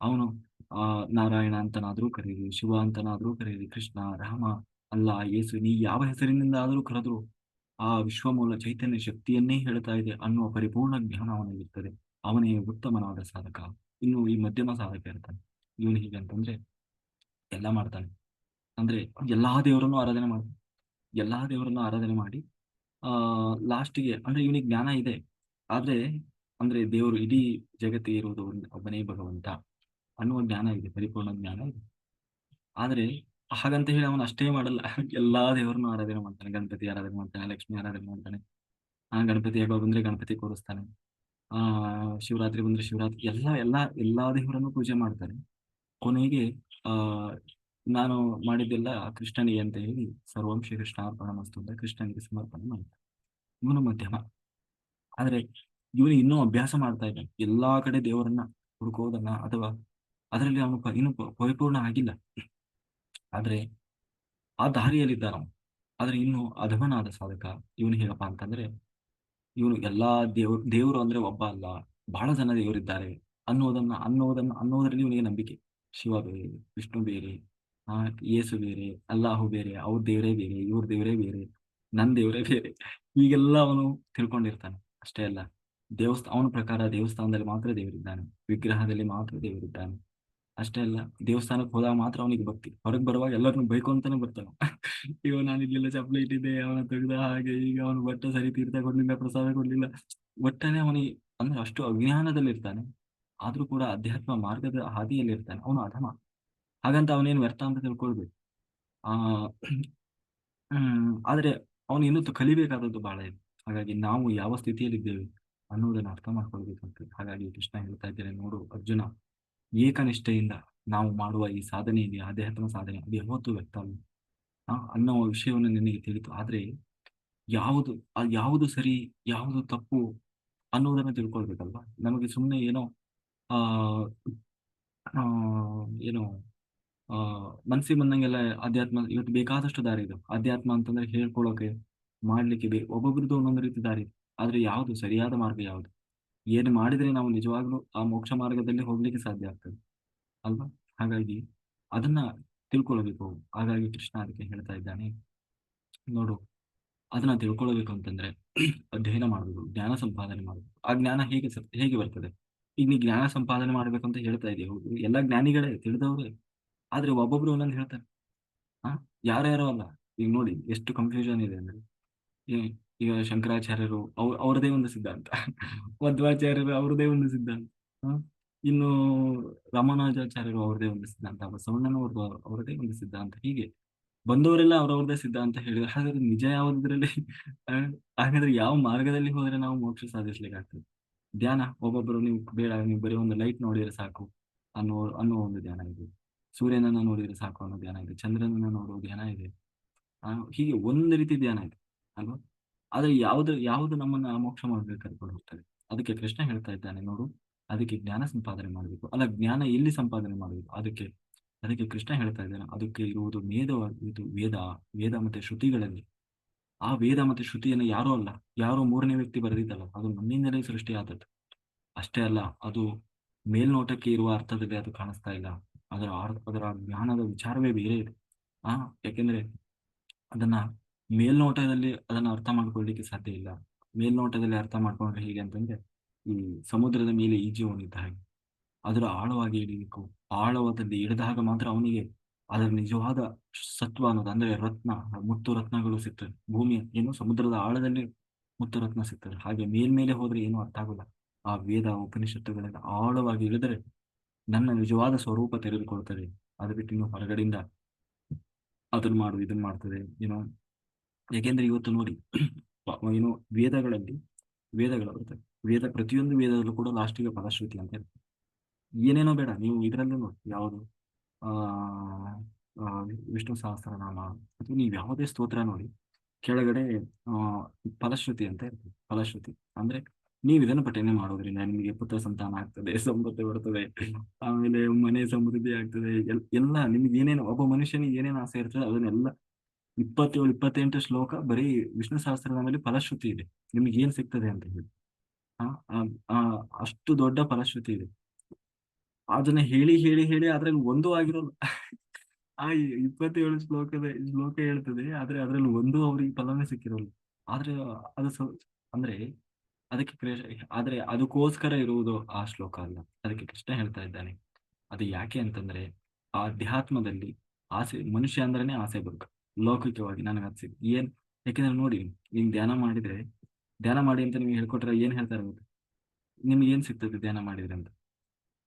ಅವನು ಆ, ನಾರಾಯಣ ಅಂತನಾದ್ರೂ ಕರೀರಿ, ಶಿವ ಅಂತನಾದ್ರೂ ಕರೀರಿ, ಕೃಷ್ಣ, ರಾಮ, ಅಲ್ಲ, ಯೇಸು, ನೀ ಯಾವ ಹೆಸರಿನಿಂದ ಆದರೂ ಕರೆದ್ರು ಆ ವಿಶ್ವಮೂಲ ಚೈತನ್ಯ ಶಕ್ತಿಯನ್ನೇ ಹೇಳ್ತಾ ಇದೆ ಅನ್ನುವ ಪರಿಪೂರ್ಣ ಜ್ಞಾನ ಅವನಿಗಿರ್ತದೆ. ಅವನೇ ಉತ್ತಮನಾದ ಸಾಧಕ. ಇನ್ನು ಈ ಮಧ್ಯಮ ಸಾಧಕ ಇರ್ತಾನೆ. ಇವನು ಹೀಗೆ ಅಂತಂದ್ರೆ ಎಲ್ಲ ಮಾಡ್ತಾನೆ. ಅಂದ್ರೆ ಎಲ್ಲಾ ದೇವರನ್ನು ಆರಾಧನೆ ಮಾಡ್ತಾನೆ. ಎಲ್ಲಾ ದೇವರನ್ನು ಆರಾಧನೆ ಮಾಡಿ, ಆ, ಲಾಸ್ಟಿಗೆ ಅಂದ್ರೆ ಇವನಿಗೆ ಜ್ಞಾನ ಇದೆ. ಆದ್ರೆ ಅಂದ್ರೆ ದೇವರು ಇಡೀ ಜಗತ್ತಿಗೆ ಇರುವುದು ಒಬ್ಬನೇ ಭಗವಂತ. ಅನ್ನುವ ಜ್ಞಾನ ಇದೆ, ಪರಿಪೂರ್ಣ ಜ್ಞಾನ ಇದೆ. ಆದ್ರೆ ಹಾಗಂತ ಹೇಳಿ ಅವನು ಅಷ್ಟೇ ಮಾಡಲ್ಲ. ಎಲ್ಲಾ ದೇವರನ್ನು ಆರಾಧನೆ ಮಾಡ್ತಾನೆ. ಗಣಪತಿ ಆರಾಧನೆ ಮಾಡ್ತಾನೆ, ಲಕ್ಷ್ಮಿ ಆರಾಧನೆ ಮಾಡ್ತಾನೆ, ಆ ಗಣಪತಿ ಹಬ್ಬ ಬಂದ್ರೆ ಗಣಪತಿ ಕೂರಿಸ್ತಾನೆ, ಆ ಶಿವರಾತ್ರಿ ಬಂದ್ರೆ ಶಿವರಾತ್ರಿ, ಎಲ್ಲಾ ಎಲ್ಲಾ ಎಲ್ಲಾ ದೇವರನ್ನು ಪೂಜೆ ಮಾಡ್ತಾನೆ ಕೊನೆಗೆ, ಆ, ನಾನು ಮಾಡಿದ್ದೆಲ್ಲ ಕೃಷ್ಣನಿಗೆ ಅಂತ ಹೇಳಿ ಸರ್ವಂ ಶ್ರೀ ಕೃಷ್ಣ ಅರ್ಪಣ ಮಸ್ತು ಅಂತ ಕೃಷ್ಣನಿಗೆ ಸಮರ್ಪಣೆ ಮಾಡ್ತಾನೆ ಇವನು ಮಧ್ಯಮ. ಆದ್ರೆ ಇವನು ಇನ್ನೂ ಅಭ್ಯಾಸ ಮಾಡ್ತಾ ಇದ್ದಾನೆ. ಎಲ್ಲಾ ಕಡೆ ದೇವರನ್ನ ಹುಡುಕೋದನ್ನ ಅಥವಾ ಅದರಲ್ಲಿ ಅವನು ಇನ್ನು ಪರಿಪೂರ್ಣ ಆಗಿಲ್ಲ. ಆದ್ರೆ ಆ ದಾರಿಯಲ್ಲಿದ್ದ ಅವನು. ಆದ್ರೆ ಇನ್ನು ಅಧಮನಾದ ಸಾಧಕ ಇವನು ಹೇಳಪ್ಪ ಅಂತಂದ್ರೆ, ಇವನು ಎಲ್ಲಾ ದೇವ್ರ ದೇವರು ಅಂದ್ರೆ ಒಬ್ಬ ಅಲ್ಲ, ಬಹಳ ಜನ ದೇವರಿದ್ದಾರೆ ಅನ್ನೋದನ್ನ ಅನ್ನೋದನ್ನ, ಅನ್ನೋದ್ರಲ್ಲಿ ಇವನಿಗೆ ನಂಬಿಕೆ. ಶಿವ ಬೇರೆ, ವಿಷ್ಣು ಬೇರೆ, ಆ, ಯೇಸು ಬೇರೆ, ಅಲ್ಲಾಹು ಬೇರೆ, ಅವ್ರ ದೇವರೇ ಬೇರೆ, ಇವ್ರ ದೇವರೇ ಬೇರೆ, ನನ್ ದೇವರೇ ಬೇರೆ. ಈಗೆಲ್ಲ ಅವನು ತಿಳ್ಕೊಂಡಿರ್ತಾನೆ. ಅಷ್ಟೇ ಅಲ್ಲ ದೇವಸ್ಥಾನ ಅವನ ಪ್ರಕಾರ ದೇವಸ್ಥಾನದಲ್ಲಿ ಮಾತ್ರ ದೇವರಿದ್ದಾನೆ. ವಿಗ್ರಹದಲ್ಲಿ ಮಾತ್ರ ದೇವರಿದ್ದಾನೆ. ಅಷ್ಟೇ ಅಲ್ಲ ದೇವಸ್ಥಾನಕ್ಕೆ ಹೋದಾಗ ಮಾತ್ರ ಅವನಿಗೆ ಭಕ್ತಿ. ಹೊರಗೆ ಬರುವಾಗ ಎಲ್ಲರನ್ನು ಬೈಕೊಂತಾನೆ ಬರ್ತಾನೆ. ಇವ ನಾನು ಇಲ್ಲೆಲ್ಲ ಚಪ್ಪಲಿ ಇಟ್ಟಿದ್ದೆ, ಅವನ ತೆಗೆದ ಹಾಗೆ, ಈಗ ಅವನು ಬಟ್ಟೆ ಸರಿ ತೀರ್ಥ ಕೊಡ್ಲಿಲ್ಲ, ಪ್ರಸಾದ ಕೊಡ್ಲಿಲ್ಲ. ಒಟ್ಟನೆ ಅವನಿಗೆ, ಅಂದ್ರೆ ಅಷ್ಟು ಅಜ್ಞಾನದಲ್ಲಿ ಇರ್ತಾನೆ. ಆದ್ರೂ ಕೂಡ ಅಧ್ಯಾತ್ಮ ಮಾರ್ಗದ ಹಾದಿಯಲ್ಲಿ ಇರ್ತಾನೆ. ಅವನು ಅಧಮ. ಹಾಗಂತ ಅವನೇನು ವ್ಯರ್ಥ ಅಂತ ತಿಳ್ಕೊಳ್ಬೇಕು. ಆ ಆದ್ರೆ ಅವನು ಇನ್ನೂ ಕಲಿಬೇಕಾದದ್ದು ಬಹಳ ಇದೆ. ಹಾಗಾಗಿ ನಾವು ಯಾವ ಸ್ಥಿತಿಯಲ್ಲಿದ್ದೇವೆ ಅನ್ನೋದನ್ನ ಅರ್ಥ ಮಾಡ್ಕೊಳ್ಬೇಕಂತ. ಹಾಗಾಗಿ ಕೃಷ್ಣ ಹೇಳ್ತಾ ಇದ್ದೇನೆ ನೋಡು ಅರ್ಜುನ ಏಕನಿಷ್ಠೆಯಿಂದ ನಾವು ಮಾಡುವ ಈ ಸಾಧನೆ ಇದೆ ಆಧ್ಯಾತ್ಮ ಸಾಧನೆ. ಅದು ಯಾವತ್ತೂ ವ್ಯಕ್ತ ಅನ್ನೋ ವಿಷಯವನ್ನು ನಿನಗೆ ತಿಳಿತು. ಆದ್ರೆ ಯಾವುದು ಯಾವುದು ಸರಿ ಯಾವುದು ತಪ್ಪು ಅನ್ನೋದನ್ನ ತಿಳ್ಕೊಳ್ಬೇಕಲ್ವಾ? ನಮಗೆ ಸುಮ್ಮನೆ ಏನೋ ಆ ಆ, ಏನೋ ಆ ಮನ್ಸಿಗೆ ಬಂದಂಗೆಲ್ಲ ಅಧ್ಯಾತ್ಮ ಇವತ್ತು ಬೇಕಾದಷ್ಟು ದಾರಿ ಇದೆ. ಅಧ್ಯಾತ್ಮ ಅಂತಂದ್ರೆ ಹೇಳ್ಕೊಳ್ಳೋಕೆ ಮಾಡ್ಲಿಕ್ಕೆ ಬೇ ಒಬ್ಬೊಬ್ರದ್ದು ಒಂದೊಂದು ರೀತಿ ದಾರಿ ಇದೆ. ಆದ್ರೆ ಯಾವುದು ಸರಿಯಾದ ಮಾರ್ಗ ಯಾವುದು? ಏನು ಮಾಡಿದ್ರೆ ನಾವು ನಿಜವಾಗ್ಲೂ ಆ ಮೋಕ್ಷ ಮಾರ್ಗದಲ್ಲಿ ಹೋಗ್ಲಿಕ್ಕೆ ಸಾಧ್ಯ ಆಗ್ತದೆ. ಅಲ್ವಾ? ಹಾಗಾಗಿ ಅದನ್ನ ತಿಳ್ಕೊಳ್ಬೇಕು. ಹಾಗಾಗಿ ಕೃಷ್ಣ ಅದಕ್ಕೆ ಹೇಳ್ತಾ ಇದ್ದಾನೆ. ನೋಡು, ಅದನ್ನ ತಿಳ್ಕೊಳ್ಬೇಕು ಅಂತಂದ್ರೆ ಅಧ್ಯಯನ ಮಾಡಬೇಕು ಜ್ಞಾನ ಸಂಪಾದನೆ ಮಾಡಬೇಕು ಆ ಜ್ಞಾನ ಹೇಗೆ ಹೇಗೆ ಬರ್ತದೆ? ಈಗ ನೀ ಜ್ಞಾನ ಸಂಪಾದನೆ ಮಾಡ್ಬೇಕು ಅಂತ ಹೇಳ್ತಾ ಇದೀಯ? ಹೌದು, ಎಲ್ಲ ಜ್ಞಾನಿಗಳೇ ತಿಳಿದವ್ರೆ. ಆದ್ರೆ ಒಬ್ಬೊಬ್ರು ಒಂದೊಂದು ಹೇಳ್ತಾರೆ. ಹಾ ಯಾರ್ಯಾರೋ ಅಲ್ಲ? ಈಗ ನೋಡಿ, ಎಷ್ಟು ಕನ್ಫ್ಯೂಷನ್ ಇದೆ ಅಂದ್ರೆ ಈಗ ಶಂಕರಾಚಾರ್ಯರು ಅವ್ರ ಅವ್ರದೇ ಒಂದು ಸಿದ್ಧಾಂತ. ಮಧ್ವಾಚಾರ್ಯರು ಅವ್ರದೇ ಒಂದು ಸಿದ್ಧಾಂತ? ಇನ್ನು ರಾಮಾನುಜಾಚಾರ್ಯರು ಅವ್ರದೇ ಒಂದು ಸಿದ್ಧಾಂತ ಬಸವಣ್ಣನವ್ರದ್ದು ಅವರದೇ ಒಂದು ಸಿದ್ಧಾಂತ. ಹೀಗೆ. ಬಂದವರೆಲ್ಲ ಅವ್ರವ್ರದೇ ಸಿದ್ಧಾಂತ ಹೇಳಿದ್ರು. ಹಾಗಾದ್ರೆ ನಿಜ ಯಾವುದ್ರಲ್ಲಿ? ಹಾಗಾದ್ರೆ ಯಾವ ಮಾರ್ಗದಲ್ಲಿ ಹೋದ್ರೆ ನಾವು ಮೋಕ್ಷ ಸಾಧಿಸ್ಲಿಕ್ಕೆ ಆಗ್ತದೆ ಧ್ಯಾನ. ಒಬ್ಬೊಬ್ಬರು ನೀವು ಬೇಡ, ನೀವು ಬರೀ ಒಂದು ಲೈಟ್ ನೋಡಿದ್ರೆ ಸಾಕು ಅನ್ನೋ ಅನ್ನೋ ಒಂದು ಧ್ಯಾನ ಇದೆ. ಸೂರ್ಯನನ್ನ ನೋಡಿದ್ರೆ ಸಾಕು ಅನ್ನೋ ಧ್ಯಾನ ಇದೆ. ಚಂದ್ರನನ್ನ ನೋಡೋ ಧ್ಯಾನ ಇದೆ. ಹೀಗೆ ಒಂದು ರೀತಿ ಧ್ಯಾನ ಇದೆ. ಅಲ್ವಾ? ಆದ್ರೆ ಯಾವ್ದು, ಯಾವುದು ನಮ್ಮನ್ನ ಮೋಕ್ಷ ಮಾಡ್ಬೇಕು ಕರ್ಕೊಂಡು ಹೋಗ್ತದೆ ಅದಕ್ಕೆ ಕೃಷ್ಣ ಹೇಳ್ತಾ ಇದ್ದಾನೆ ನೋಡು, ಅದಕ್ಕೆ ಜ್ಞಾನ ಸಂಪಾದನೆ ಮಾಡಬೇಕು. ಅಲ್ಲ, ಜ್ಞಾನ ಎಲ್ಲಿ ಸಂಪಾದನೆ ಮಾಡಬೇಕು? ಅದಕ್ಕೆ ಅದಕ್ಕೆ ಕೃಷ್ಣ ಹೇಳ್ತಾ ಇದ್ದಾನೆ, ಅದಕ್ಕೆ ಇರುವುದು ವೇದ, ಇದು ವೇದ ವೇದ ಮತ್ತೆ ಶ್ರುತಿಗಳಲ್ಲಿ. ಆ ವೇದ ಮತ್ತೆ ಶ್ರುತಿಯನ್ನು ಯಾರೋ ಅಲ್ಲ, ಯಾರೋ ಮೂರನೇ ವ್ಯಕ್ತಿ ಬರೆದಿದ್ದಲ್ಲ, ಅದು ನಮ್ಮಿಂದಲೇ ಸೃಷ್ಟಿಯಾದದ್ದು. ಅಷ್ಟೇ ಅಲ್ಲ, ಅದು ಮೇಲ್ನೋಟಕ್ಕೆ ಇರುವ ಅರ್ಥದಲ್ಲಿ ಅದು ಕಾಣಿಸ್ತಾ ಇಲ್ಲ. ಅದರ ಅದರ ಜ್ಞಾನದ ವಿಚಾರವೇ ಬೇರೆ ಇದೆ. ಆ, ಯಾಕೆಂದ್ರೆ ಅದನ್ನ ಮೇಲ್ನೋಟದಲ್ಲಿ ಅದನ್ನ ಅರ್ಥ ಮಾಡ್ಕೊಳ್ಳಿಕ್ಕೆ ಸಾಧ್ಯ ಇಲ್ಲ. ಮೇಲ್ನೋಟದಲ್ಲಿ ಅರ್ಥ ಮಾಡ್ಕೊಂಡ್ರೆ ಹೇಗೆ ಅಂತಂದ್ರೆ, ಈ ಸಮುದ್ರದ ಮೇಲೆ ಈಜುವವನಿದ್ದ ಹಾಗೆ. ಅದರ ಆಳವಾಗಿ ಇಳಿಬೇಕು ಆಳವಾದಲ್ಲಿ ಇಳಿದಾಗ ಮಾತ್ರ ಅವನಿಗೆ ಅದರ ನಿಜವಾದ ಸತ್ವ ಅನ್ನೋದು, ಅಂದ್ರೆ ರತ್ನ, ಮುತ್ತು ರತ್ನಗಳು ಸಿಗ್ತದೆ. ಭೂಮಿಯ ಏನು, ಸಮುದ್ರದ ಆಳದಲ್ಲಿ ಮುತ್ತು ರತ್ನ ಸಿಗ್ತದೆ. ಹಾಗೆ ಮೇಲ್ಮೇಲೆ ಹೋದ್ರೆ ಏನು ಅರ್ಥ ಆಗೋಲ್ಲ. ಆ ವೇದ ಉಪನಿಷತ್ತುಗಳಿಂದ ಆಳವಾಗಿ ಇಳಿದರೆ ನನ್ನ ನಿಜವಾದ ಸ್ವರೂಪ ತೆರೆದುಕೊಳ್ತದೆ. ಅದು ಬಿಟ್ಟು ಇನ್ನು ಹೊರಗಡೆಯಿಂದ ಅದನ್ನ ಮಾಡು, ಇದನ್ನ ಮಾಡ್ತದೆ, ಏನೋ ಯಾಕೆಂದ್ರೆ ಇವತ್ತು ನೋಡಿ ಏನು ವೇದಗಳಲ್ಲಿ, ವೇದಗಳು ಬರ್ತವೆ ವೇದ, ಪ್ರತಿಯೊಂದು ವೇದದಲ್ಲೂ ಕೂಡ ಲಾಸ್ಟಿಗೆ ಫಲಶ್ರುತಿ ಅಂತ ಹೇಳ್ತಾರೆ ಏನೇನೋ ಬೇಡ, ನೀವು ಇದರಲ್ಲೂ ನೋಡಿ, ಯಾವುದು? ಆ ವಿಷ್ಣು ಸಹಸ್ರನಾಮ, ಅಥವಾ ನೀವು ಯಾವುದೇ ಸ್ತೋತ್ರ ನೋಡಿ, ಕೆಳಗಡೆ ಫಲಶ್ರುತಿ ಅಂತ ಇರ್ತದೆ ಫಲಶ್ರುತಿ ಅಂದ್ರೆ ನೀವು ಇದನ್ನು ಪಠನೆ ಮಾಡೋದ್ರಿಂದ ನಿಮಗೆ ಪುತ್ರ ಸಂತಾನ ಆಗ್ತದೆ ಸಂಪತ್ತು ಬರ್ತದೆ, ಆಮೇಲೆ ಮನೆ ಸಮೃದ್ಧಿ ಆಗ್ತದೆ ಎಲ್ಲ ನಿಮ್ಗೆ ಏನೇನು, ಒಬ್ಬ ಮನುಷ್ಯನಿಗೆ ಏನೇನು ಆಸೆ ಇರ್ತದೆ ಅದನ್ನೆಲ್ಲ ಇಪ್ಪತ್ತೇಳು, ಇಪ್ಪತ್ತೆಂಟು ಶ್ಲೋಕ ಬರೀ ವಿಷ್ಣು ಸಹಸ್ರನಾಮದಲ್ಲಿ ಫಲಶ್ರುತಿ ಇದೆ. ನಿಮ್ಗೆ ಏನ್ ಸಿಗ್ತದೆ ಅಂತ ಹೇಳಿ. ಅಷ್ಟು ದೊಡ್ಡ ಫಲಶ್ರುತಿ ಇದೆ. ಅದನ್ನ ಹೇಳಿ ಹೇಳಿ ಹೇಳಿ ಅದ್ರಲ್ಲಿ ಒಂದು ಆಗಿರೋಲ್ಲ ಆ ಇಪ್ಪತ್ತೇಳು ಶ್ಲೋಕದ, ಶ್ಲೋಕ ಹೇಳ್ತದೆ, ಆದ್ರೆ ಅದ್ರಲ್ಲಿ ಒಂದು ಅವ್ರಿಗೆ ಫಲವೇ ಸಿಕ್ಕಿರೋಲ್ಲ. ಆದ್ರೆ ಅದು ಅಂದ್ರೆ ಅದಕ್ಕೆ ಕೃಷ್ಣ ಆದ್ರೆ ಅದಕ್ಕೋಸ್ಕರ ಇರುವುದು ಆ ಶ್ಲೋಕ ಅಲ್ಲ. ಅದಕ್ಕೆ ಕೃಷ್ಣ ಹೇಳ್ತಾ ಇದ್ದಾನೆ. ಅದು ಯಾಕೆ ಅಂತಂದ್ರೆ ಆ ಅಧ್ಯಾತ್ಮದಲ್ಲಿ ಆಸೆ, ಮನುಷ್ಯ ಅಂದ್ರೇನೆ ಆಸೆ ಬರುತ್ತೆ ಲೌಕಿಕವಾಗಿ ನನಗೆ ಸಿಗ್ ಏನ್, ಯಾಕೆಂದ್ರೆ ನೋಡಿ ನೀವು ಧ್ಯಾನ ಮಾಡಿದ್ರೆ, ಧ್ಯಾನ ಮಾಡಿ ಅಂತ ನಿಮ್ಗೆ ಹೇಳ್ಕೊಟ್ರೆ ಏನ್ ಹೇಳ್ತಾರೆ ಗೊತ್ತಾ ನಿಮ್ಗೆ ಏನ್ ಸಿಗ್ತದೆ ಧ್ಯಾನ ಮಾಡಿದ್ರೆ ಅಂತ?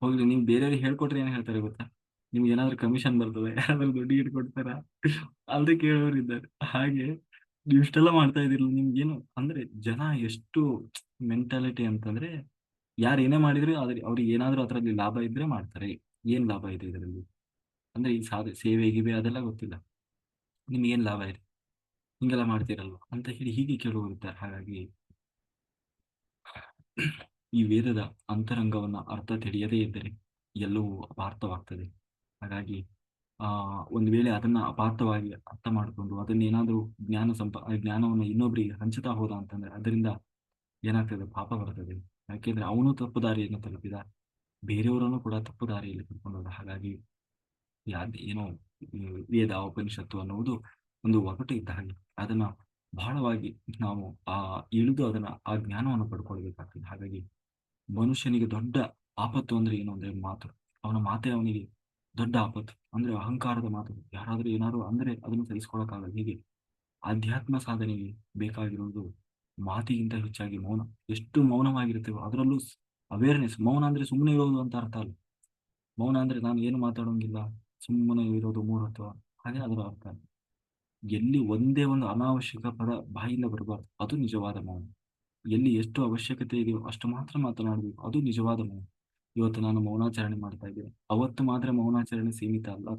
ಹೋಗ್ಲಿ ನೀವು ಬೇರೆಯವ್ರಿಗೆ ಹೇಳ್ಕೊಟ್ರೆ ಏನ್ ಹೇಳ್ತಾರೆ ಗೊತ್ತಾ? ನಿಮ್ಗೆ ಏನಾದ್ರು ಕಮಿಷನ್ ಬರ್ತದೆ, ಯಾರಾದ್ರೂ ದುಡ್ಡು ಇಟ್ಕೊಡ್ತಾರ? ಅಲ್ದೆ ಕೇಳೋರು ಇದ್ದಾರೆ. ಹಾಗೆ, ನೀವು ಇಷ್ಟೆಲ್ಲ ಮಾಡ್ತಾ ಇದಿರಲ್ಲ ನಿಮ್ಗೇನು ಅಂದ್ರೆ ಜನ ಎಷ್ಟು ಮೆಂಟಾಲಿಟಿ ಅಂತಂದ್ರೆ, ಯಾರು ಏನೇ ಮಾಡಿದ್ರು ಆದ್ರೆ ಅವ್ರಿಗೆ ಏನಾದ್ರೂ ಅದ್ರಲ್ಲಿ ಲಾಭ ಇದ್ರೆ ಮಾಡ್ತಾರೆ. ಏನ್ ಲಾಭ ಇದೆ ಇದರಲ್ಲಿ? ಅಂದ್ರೆ ಈ ಸಾಧ, ಸೇವೆ, ಗಿವೆ ಅದೆಲ್ಲ ಗೊತ್ತಿಲ್ಲ. ನಿಮ್ಗೆ ಏನ್ ಲಾಭ ಇದೆ? ಹಿಂಗೆಲ್ಲ ಮಾಡ್ತೀರಲ್ವ? ಅಂತ ಹೇಳಿ ಹೀಗೆ ಕೇಳುವಂತ ಹಾಗಾಗಿ ಈ ವೇದದ ಅಂತರಂಗವನ್ನ ಅರ್ಥ ತಿಳಿಯದೇ ಇದ್ದರೆ ಎಲ್ಲವೂ ಅಪಾರ್ಥವಾಗ್ತದೆ. ಹಾಗಾಗಿ, ಆ, ಒಂದು ವೇಳೆ ಅದನ್ನ ಅಪಾರ್ಥವಾಗಿ ಅರ್ಥ ಮಾಡಿಕೊಂಡು ಅದನ್ನೇನಾದ್ರೂ ಜ್ಞಾನ ಸಂಪ ಜ್ಞಾನವನ್ನು ಇನ್ನೊಬ್ಬರಿಗೆ ಹಂಚುತ್ತಾ ಹೋದ ಅಂತಂದ್ರೆ ಅದರಿಂದ ಏನಾಗ್ತದೆ? ಪಾಪ ಬರ್ತದೆ. ಯಾಕೆಂದ್ರೆ ಅವನು ತಪ್ಪು ದಾರಿಯನ್ನು ತಲುಪಿದ, ಬೇರೆಯವರನ್ನು ಕೂಡ ತಪ್ಪು ದಾರಿಯಲ್ಲಿ ಕರ್ಕೊಂಡೋದ. ಹಾಗಾಗಿ ಯಾವ ಏನೋ ವೇದ ಉಪನಿಷತ್ತು ಅನ್ನುವುದು ಒಂದು ಒಗಟು ಇದ್ದ ಹಾಗೆ. ಅದನ್ನ ಬಹಳವಾಗಿ ನಾವು ಆ ಇಳಿದು ಅದನ್ನ ಆ ಜ್ಞಾನವನ್ನು ಪಡ್ಕೊಳ್ಬೇಕಾಗ್ತದೆ. ಹಾಗಾಗಿ ಮನುಷ್ಯನಿಗೆ ದೊಡ್ಡ ಆಪತ್ತು ಅಂದ್ರೆ ಏನು ಅಂದ್ರೆ ಮಾತು. ಅವನ ಮಾತೇ ಅವನಿಗೆ ದೊಡ್ಡ ಆಪತ್ತು. ಅಂದ್ರೆ ಅಹಂಕಾರದ ಮಾತು. ಯಾರಾದ್ರೂ ಏನಾದ್ರು ಅಂದ್ರೆ ಅದನ್ನು ಸಹಿಸ್ಕೊಳಕ್ಕಾಗಲ್ಲ. ಹೀಗೆ ಆಧ್ಯಾತ್ಮ ಸಾಧನೆಗೆ ಬೇಕಾಗಿರುವುದು ಮಾತಿಗಿಂತ ಹೆಚ್ಚಾಗಿ ಮೌನ. ಎಷ್ಟು ಮೌನವಾಗಿರ್ತೇವೋ ಅದರಲ್ಲೂ ಅವೇರ್ನೆಸ್ ಮೌನ ಅಂದ್ರೆ ಸುಮ್ಮನೆ ಇರೋದು ಅಂತ ಅರ್ಥ ಅಲ್ಲ. ಮೌನ ಅಂದ್ರೆ ನಾನು ಏನು ಮಾತಾಡೋಂಗಿಲ್ಲ. ಸುಮ್ಮನೆ ಇರೋದು ಮೂಢತ್ವ ಹಾಗೆ ಅದರ ಅರ್ಥ ಎಲ್ಲಿ ಒಂದೇ ಒಂದು ಅನಾವಶ್ಯಕ ಪದ ಬಾಯಿಂದ ಬರಬಾರ್ದು. ಅದು ನಿಜವಾದ ಮೌನ. ಎಲ್ಲಿ ಎಷ್ಟು ಅವಶ್ಯಕತೆ ಇದೆಯೋ ಅಷ್ಟು ಮಾತ್ರ ಮಾತನಾಡಬೇಕು. ಅದು ನಿಜವಾದ ಮೌನ. ಇವತ್ತು ನಾನು ಮೌನಾಚರಣೆ ಮಾಡ್ತಾ ಇದ್ದೇನೆ. ಅವತ್ತು ಮಾತ್ರ ಮೌನಾಚರಣೆ ಸೀಮಿತ ಅಲ್ಲ.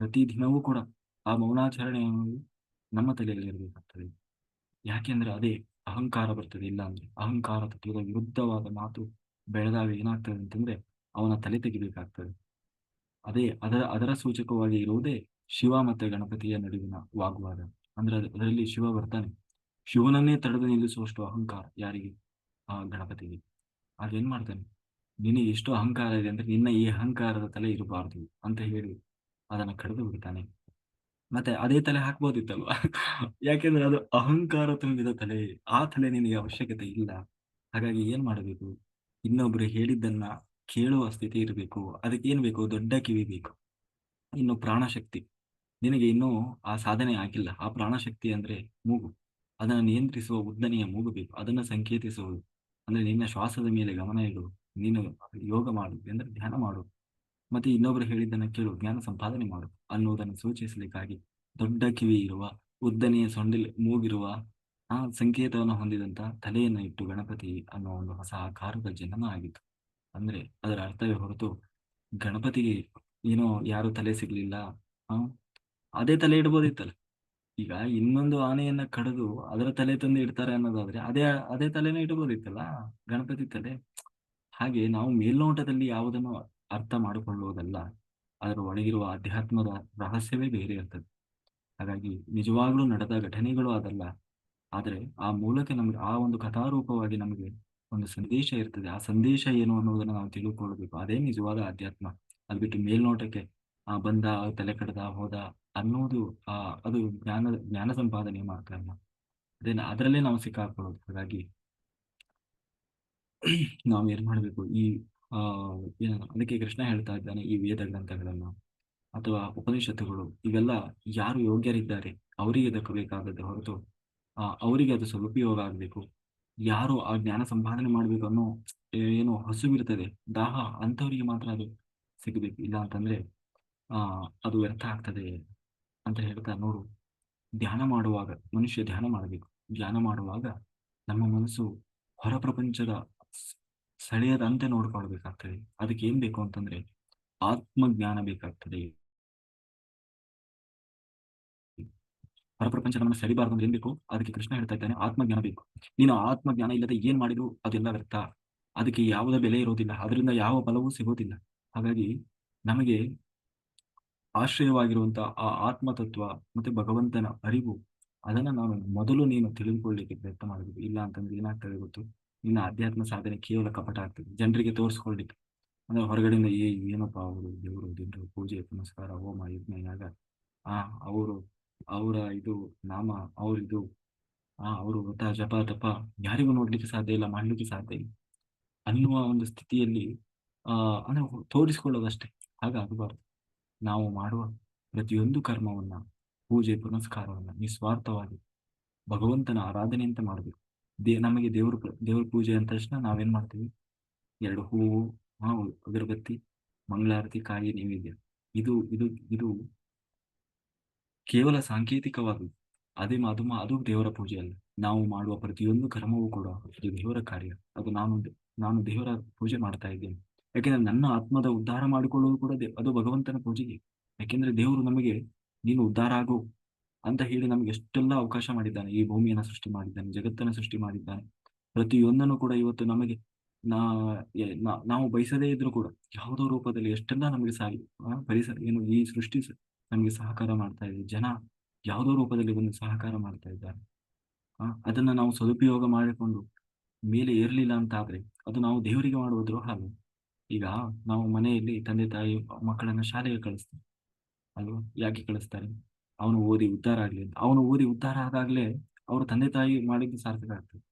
ಪ್ರತಿ ದಿನವೂ ಕೂಡ ಆ ಮೌನಾಚರಣೆ ನಮ್ಮ ತಲೆಯಲ್ಲಿ ಇರಬೇಕಾಗ್ತದೆ. ಯಾಕೆಂದ್ರೆ ಅದೇ ಅಹಂಕಾರ ಬರ್ತದೆ. ಇಲ್ಲ ಅಂದ್ರೆ ಅಹಂಕಾರ ತತ್ವದ ವಿರುದ್ಧವಾದ ಮಾತು ಬೆಳೆದಾಗ ಏನಾಗ್ತದೆ ಅಂತಂದ್ರೆ ಅವನ ತಲೆ ತೆಗಿಬೇಕಾಗ್ತದೆ. ಅದೇ ಅದರ ಅದರ ಸೂಚಕವಾಗಿ ಇರುವುದೇ ಶಿವ ಮತ್ತೆ ಗಣಪತಿಯ ನಡುವಿನ ವಾಗ್ವಾದ. ಅಂದ್ರೆ ಅದರಲ್ಲಿ ಶಿವ ಬರ್ತಾನೆ. ಶಿವನನ್ನೇ ತಡೆದು ನಿಲ್ಲಿಸುವಷ್ಟು ಅಹಂಕಾರ ಯಾರಿಗೆ? ಆ ಗಣಪತಿಗೆ. ಏನ್ ಮಾಡ್ತಾನೆ? ನಿನಗೆ ಎಷ್ಟು ಅಹಂಕಾರ ಇದೆ ಅಂದ್ರೆ ನಿನ್ನ ಈ ಅಹಂಕಾರದ ತಲೆ ಇರಬಾರ್ದು ಅಂತ ಹೇಳಿ ಅದನ್ನ ಕಡಿದು ಬಿಡ್ತಾನೆ. ಮತ್ತೆ ಅದೇ ತಲೆ ಹಾಕ್ಬೋದಿತ್ತಲ್ವಾ? ಯಾಕೆಂದ್ರೆ ಅದು ಅಹಂಕಾರ ತುಂಬಿದ ತಲೆ, ಆ ತಲೆ ನಿನಗೆ ಅವಶ್ಯಕತೆ ಇಲ್ಲ. ಹಾಗಾಗಿ ಏನ್ ಮಾಡಬೇಕು? ಇನ್ನೊಬ್ರು ಹೇಳಿದ್ದನ್ನ ಕೇಳುವ ಸ್ಥಿತಿ ಇರಬೇಕು, ಅದಕ್ಕೆ ಏನು ಬೇಕು? ದೊಡ್ಡ ಕಿವಿ ಬೇಕು. ಇನ್ನು ಪ್ರಾಣಶಕ್ತಿ. ನಿನಗೆ ಇನ್ನೂ ಆ ಸಾಧನೆ ಆಗಿಲ್ಲ. ಆ ಪ್ರಾಣಶಕ್ತಿ ಅಂದ್ರೆ ಮೂಗು. ಅದನ್ನು ನಿಯಂತ್ರಿಸುವ ಉದ್ದನೆಯ ಮೂಗು ಬೇಕು. ಅದನ್ನು ಸಂಕೇತಿಸುವುದು. ಅಂದ್ರೆ ನಿನ್ನ ಶ್ವಾಸದ ಮೇಲೆ ಗಮನ ಇಡು. ನೀನು ಯೋಗ ಮಾಡು ಅಂದ್ರೆ ಧ್ಯಾನ ಮಾಡು. ಮತ್ತೆ ಇನ್ನೊಬ್ರು ಹೇಳಿದ್ದನ್ನು ಕೇಳು. ಜ್ಞಾನ ಸಂಪಾದನೆ ಮಾಡು. ಅನ್ನುವುದನ್ನು ಸೂಚಿಸಲಿಕ್ಕಾಗಿ ದೊಡ್ಡ ಕಿವಿ ಇರುವ, ಉದ್ದನೆಯ ಸೊಂಡಿಲ್ ಮೂಗಿರುವ, ಆ ಸಂಕೇತವನ್ನು ಹೊಂದಿದಂತ ತಲೆಯನ್ನು ಇಟ್ಟು ಗಣಪತಿ ಅನ್ನೋ ಒಂದು ಹೊಸ ಆಕಾರದ ಜನನ ಆಗಿತ್ತು. ಅಂದ್ರೆ ಅದರ ಅರ್ಥವೇ ಹೊರತು ಗಣಪತಿಗೆ ಏನೋ ಯಾರು ತಲೆ ಸಿಗ್ಲಿಲ್ಲ ಆ ಅದೇ ತಲೆ ಇಡ್ಬೋದಿತ್ತಲ್ಲ. ಈಗ ಇನ್ನೊಂದು ಆನೆಯನ್ನ ಕಡಿದು ಅದರ ತಲೆ ತಂದು ಇಡ್ತಾರೆ ಅನ್ನೋದಾದ್ರೆ ಅದೇ ಅದೇ ತಲೆನ ಇಡ್ಬೋದಿತ್ತಲ್ಲ ಗಣಪತಿ ತಲೆ? ಹಾಗೆ ನಾವು ಮೇಲ್ನೋಟದಲ್ಲಿ ಯಾವುದನ್ನು ಅರ್ಥ ಮಾಡಿಕೊಳ್ಳುವುದಲ್ಲ, ಅದರ ಒಳಗಿರುವ ಅಧ್ಯಾತ್ಮದ ರಹಸ್ಯವೇ ಬೇರೆ ಇರ್ತದೆ. ಹಾಗಾಗಿ ನಿಜವಾಗ್ಲೂ ನಡೆದ ಘಟನೆಗಳು ಅದಲ್ಲ. ಆದರೆ ಆ ಮೂಲಕ ನಮಗೆ ಆ ಒಂದು ಕಥಾರೂಪವಾಗಿ ನಮಗೆ ಒಂದು ಸಂದೇಶ ಇರ್ತದೆ. ಆ ಸಂದೇಶ ಏನು ಅನ್ನೋದನ್ನ ನಾವು ತಿಳ್ಕೊಳ್ಬೇಕು. ಅದೇ ನಿಜವಾದ ಅಧ್ಯಾತ್ಮ ಅದು ಬಿಟ್ಟು ಮೇಲ್ನೋಟಕ್ಕೆ, ಆ ಬಂದ ತಲೆ ಕಡ್ದ, ಹೋದ ಅನ್ನೋದು, ಆ, ಅದು ಜ್ಞಾನ ಜ್ಞಾನ ಸಂಪಾದನೆ ಮಾತ್ರ ಅದೇನ ಅದೇ ಅದರಲ್ಲೇ ನಾವು ಸಿಕ್ಕಾಕೊಳ್ಳೋದು. ಹಾಗಾಗಿ ನಾವು ಏನ್ ಮಾಡ್ಬೇಕು? ಈ, ಆ, ಏನ, ಅದಕ್ಕೆ ಕೃಷ್ಣ ಹೇಳ್ತಾ ಇದ್ದಾನೆ ಈ ವೇದ ಗ್ರಂಥಗಳನ್ನ ಅಥವಾ ಉಪನಿಷತ್ತುಗಳು. ಇವೆಲ್ಲ ಯಾರು ಯೋಗ್ಯರಿದ್ದಾರೆ? ಅವರಿಗೆ ದಕ್ಕಬೇಕಾದದ್ದು ಹೊರತು, ಆ, ಅವರಿಗೆ ಅದು ಸದುಪಯೋಗ ಆಗ್ಬೇಕು. ಯಾರು ಆ ಜ್ಞಾನ ಸಂಪಾದನೆ ಮಾಡ್ಬೇಕು ಅನ್ನೋ ಏನು ಹಸುವಿರ್ತದೆ ದಾಹ ಅಂತವರಿಗೆ ಮಾತ್ರ ಅದು ಸಿಗಬೇಕು. ಇಲ್ಲ ಅಂತಂದ್ರೆ, ಆ, ಅದು ವ್ಯರ್ಥ ಆಗ್ತದೆ ಅಂತ ಹೇಳ್ತಾ ನೋಡು. ಧ್ಯಾನ ಮಾಡುವಾಗ, ಮನುಷ್ಯ ಧ್ಯಾನ ಮಾಡಬೇಕು. ಧ್ಯಾನ ಮಾಡುವಾಗ ನಮ್ಮ ಮನಸ್ಸು ಹೊರ ಪ್ರಪಂಚದ ಸೆಳೆಯದಂತೆ ನೋಡ್ಕೊಳ್ಬೇಕಾಗ್ತದೆ. ಅದಕ್ಕೆ ಏನ್ ಬೇಕು ಅಂತಂದ್ರೆ, ಆತ್ಮಜ್ಞಾನ ಬೇಕಾಗ್ತದೆ. ಪ್ರಪಂಚ ನಮ್ಮನ್ನು ಸೆಳಿಬಾರ್ದು ಅಂದ್ರೆ ಏನ್ ಬೇಕು? ಅದಕ್ಕೆ ಕೃಷ್ಣ ಹೇಳ್ತಾ ಇದ್ದಾನೆ, ಆತ್ಮಜ್ಞಾನ ಬೇಕು. ನೀನು ಆತ್ಮಜ್ಞಾನ ಇಲ್ಲದೆ ಏನ್ ಮಾಡಿದ್ರು ಅದೆಲ್ಲ ವ್ಯರ್ಥ. ಅದಕ್ಕೆ ಯಾವುದೇ ಬೆಲೆ ಇರೋದಿಲ್ಲ. ಅದರಿಂದ ಯಾವ ಬಲವೂ ಸಿಗೋದಿಲ್ಲ. ಹಾಗಾಗಿ ನಮಗೆ ಆಶ್ರಯವಾಗಿರುವಂತ ಆ ಆತ್ಮತತ್ವ ಮತ್ತೆ ಭಗವಂತನ ಅರಿವು, ಅದನ್ನ ನಾನು ಮೊದಲು ನೀನು ತಿಳಿದುಕೊಳ್ಳಿಕ್ಕೆ ಪ್ರಯತ್ನ ಮಾಡಬೇಕು ಇಲ್ಲ ಅಂತಂದ್ರೆ ಏನಾಗ್ತದೆ ಗೊತ್ತು? ನಿನ್ನ ಅಧ್ಯಾತ್ಮ ಸಾಧನೆ ಕೇವಲ ಕಪಟ ಆಗ್ತದೆ. ಜನರಿಗೆ ತೋರಿಸ್ಕೊಳ್ಳಿಕ್ಕೆ ಅಂದ್ರೆ ಹೊರಗಡೆಯಿಂದ ಏ, ಏನಪ್ಪ ಅವರು ದೇವರು ದೇವರು ಪೂಜೆ ಪುನಸ್ಕಾರ ಹೋಮ, ಯಜ್ಞ, ಯಾಗ. ಆ, ಅವರು ಅವರ ಇದು ನಾಮ, ಅವರಿದು, ಆ, ಅವರು ವ್ರತ ಜಪ ತಪ ಯಾರಿಗೂ ನೋಡ್ಲಿಕ್ಕೆ ಸಾಧ್ಯ ಇಲ್ಲ, ಮಾಡ್ಲಿಕ್ಕೆ ಸಾಧ್ಯ ಇಲ್ಲ. ಅನ್ನುವ ಒಂದು ಸ್ಥಿತಿಯಲ್ಲಿ, ಆ ತೋರಿಸಿಕೊಳ್ಳೋದಷ್ಟೇ. ಹಾಗಾಗಬಾರ್ದು ನಾವು ಮಾಡುವ ಪ್ರತಿಯೊಂದು ಕರ್ಮವನ್ನ, ಪೂಜೆ, ಪುನಸ್ಕಾರವನ್ನ ನಿಸ್ವಾರ್ಥವಾಗಿ ಭಗವಂತನ ಆರಾಧನೆ ಅಂತ ಮಾಡಬೇಕು. ದೇ, ನಮಗೆ ದೇವ್ರ ದೇವ್ರ ಪೂಜೆ ಅಂದ ತಕ್ಷಣ ನಾವೇನ್ ಮಾಡ್ತೀವಿ? ಎರಡು ಹೂವು ಅಗರಬತ್ತಿ, ಮಂಗಳಾರತಿ ಕಾಯಿ ನೈವೇದ್ಯ ಇದು ಇದು ಇದು ಕೇವಲ ಸಾಂಕೇತಿಕವಾದದ್ದು ಅದೇ ಅದು ಅದು ದೇವರ ಪೂಜೆ ಅಲ್ಲ. ನಾವು ಮಾಡುವ ಪ್ರತಿಯೊಂದು ಕರ್ಮವೂ ಕೂಡ ಇದು ದೇವರ ಕಾರ್ಯ. ಅದು ನಾನು ನಾನು ದೇವರ ಪೂಜೆ ಮಾಡ್ತಾ ಇದ್ದೇನೆ. ಯಾಕೆಂದ್ರೆ ನನ್ನ ಆತ್ಮದ ಉದ್ಧಾರ ಮಾಡಿಕೊಳ್ಳುವುದು ಕೂಡ ಅದು ಭಗವಂತನ ಪೂಜೆಗೆ. ಯಾಕೆಂದ್ರೆ ದೇವರು ನಮಗೆ, ನೀನು ಉದ್ಧಾರ ಆಗು ಅಂತ ಹೇಳಿ ನಮ್ಗೆ ಎಷ್ಟೆಲ್ಲ ಅವಕಾಶ ಮಾಡಿದ್ದಾನೆ. ಈ ಭೂಮಿಯನ್ನ ಸೃಷ್ಟಿ ಮಾಡಿದ್ದಾನೆ, ಜಗತ್ತನ್ನ ಸೃಷ್ಟಿ ಮಾಡಿದ್ದಾನೆ. ಪ್ರತಿಯೊಂದನ್ನು ಕೂಡ ಇವತ್ತು ನಮಗೆ ನಾ ನಾವು ಬಯಸದೇ ಇದ್ರು ಕೂಡ ಯಾವುದೋ ರೂಪದಲ್ಲಿ ಎಷ್ಟೆಲ್ಲ ನಮಗೆ ಸಾಗಿ ಪರಿಸರ, ಏನು ಈ ಸೃಷ್ಟಿ ನಮಗೆ ಸಹಕಾರ ಮಾಡ್ತಾ ಇದೆ ಜನ ಯಾವುದೋ ರೂಪದಲ್ಲಿ ಬಂದು ಸಹಕಾರ ಮಾಡ್ತಾ ಇದ್ದಾರೆ. ಅದನ್ನ ನಾವು ಸದುಪಯೋಗ ಮಾಡಿಕೊಂಡು ಮೇಲೆ ಏರ್ಲಿಲ್ಲ ಅಂತ ಆದ್ರೆ ಅದು ನಾವು ದೇವರಿಗೆ ಮಾಡುವ ದ್ರೋಹ ಅಲ್ಲ ಈಗ ನಾವು ಮನೆಯಲ್ಲಿ ತಂದೆ ತಾಯಿ ಮಕ್ಕಳನ್ನ ಶಾಲೆಗೆ ಕಳಿಸ್ತಾರೆ. ಅಲ್ವಾ? ಯಾಕೆ ಕಳಿಸ್ತಾರೆ? ಅವನು ಓದಿ ಉದ್ಧಾರ ಆಗ್ಲಿ ಅವನು ಓದಿ ಉದ್ಧಾರ ಆದಾಗ್ಲೇ ಅವ್ರ ತಂದೆ ತಾಯಿ ಮಾಡಿದ್ದು ಸಾರ್ಥಕ ಆಗ್ತದೆ.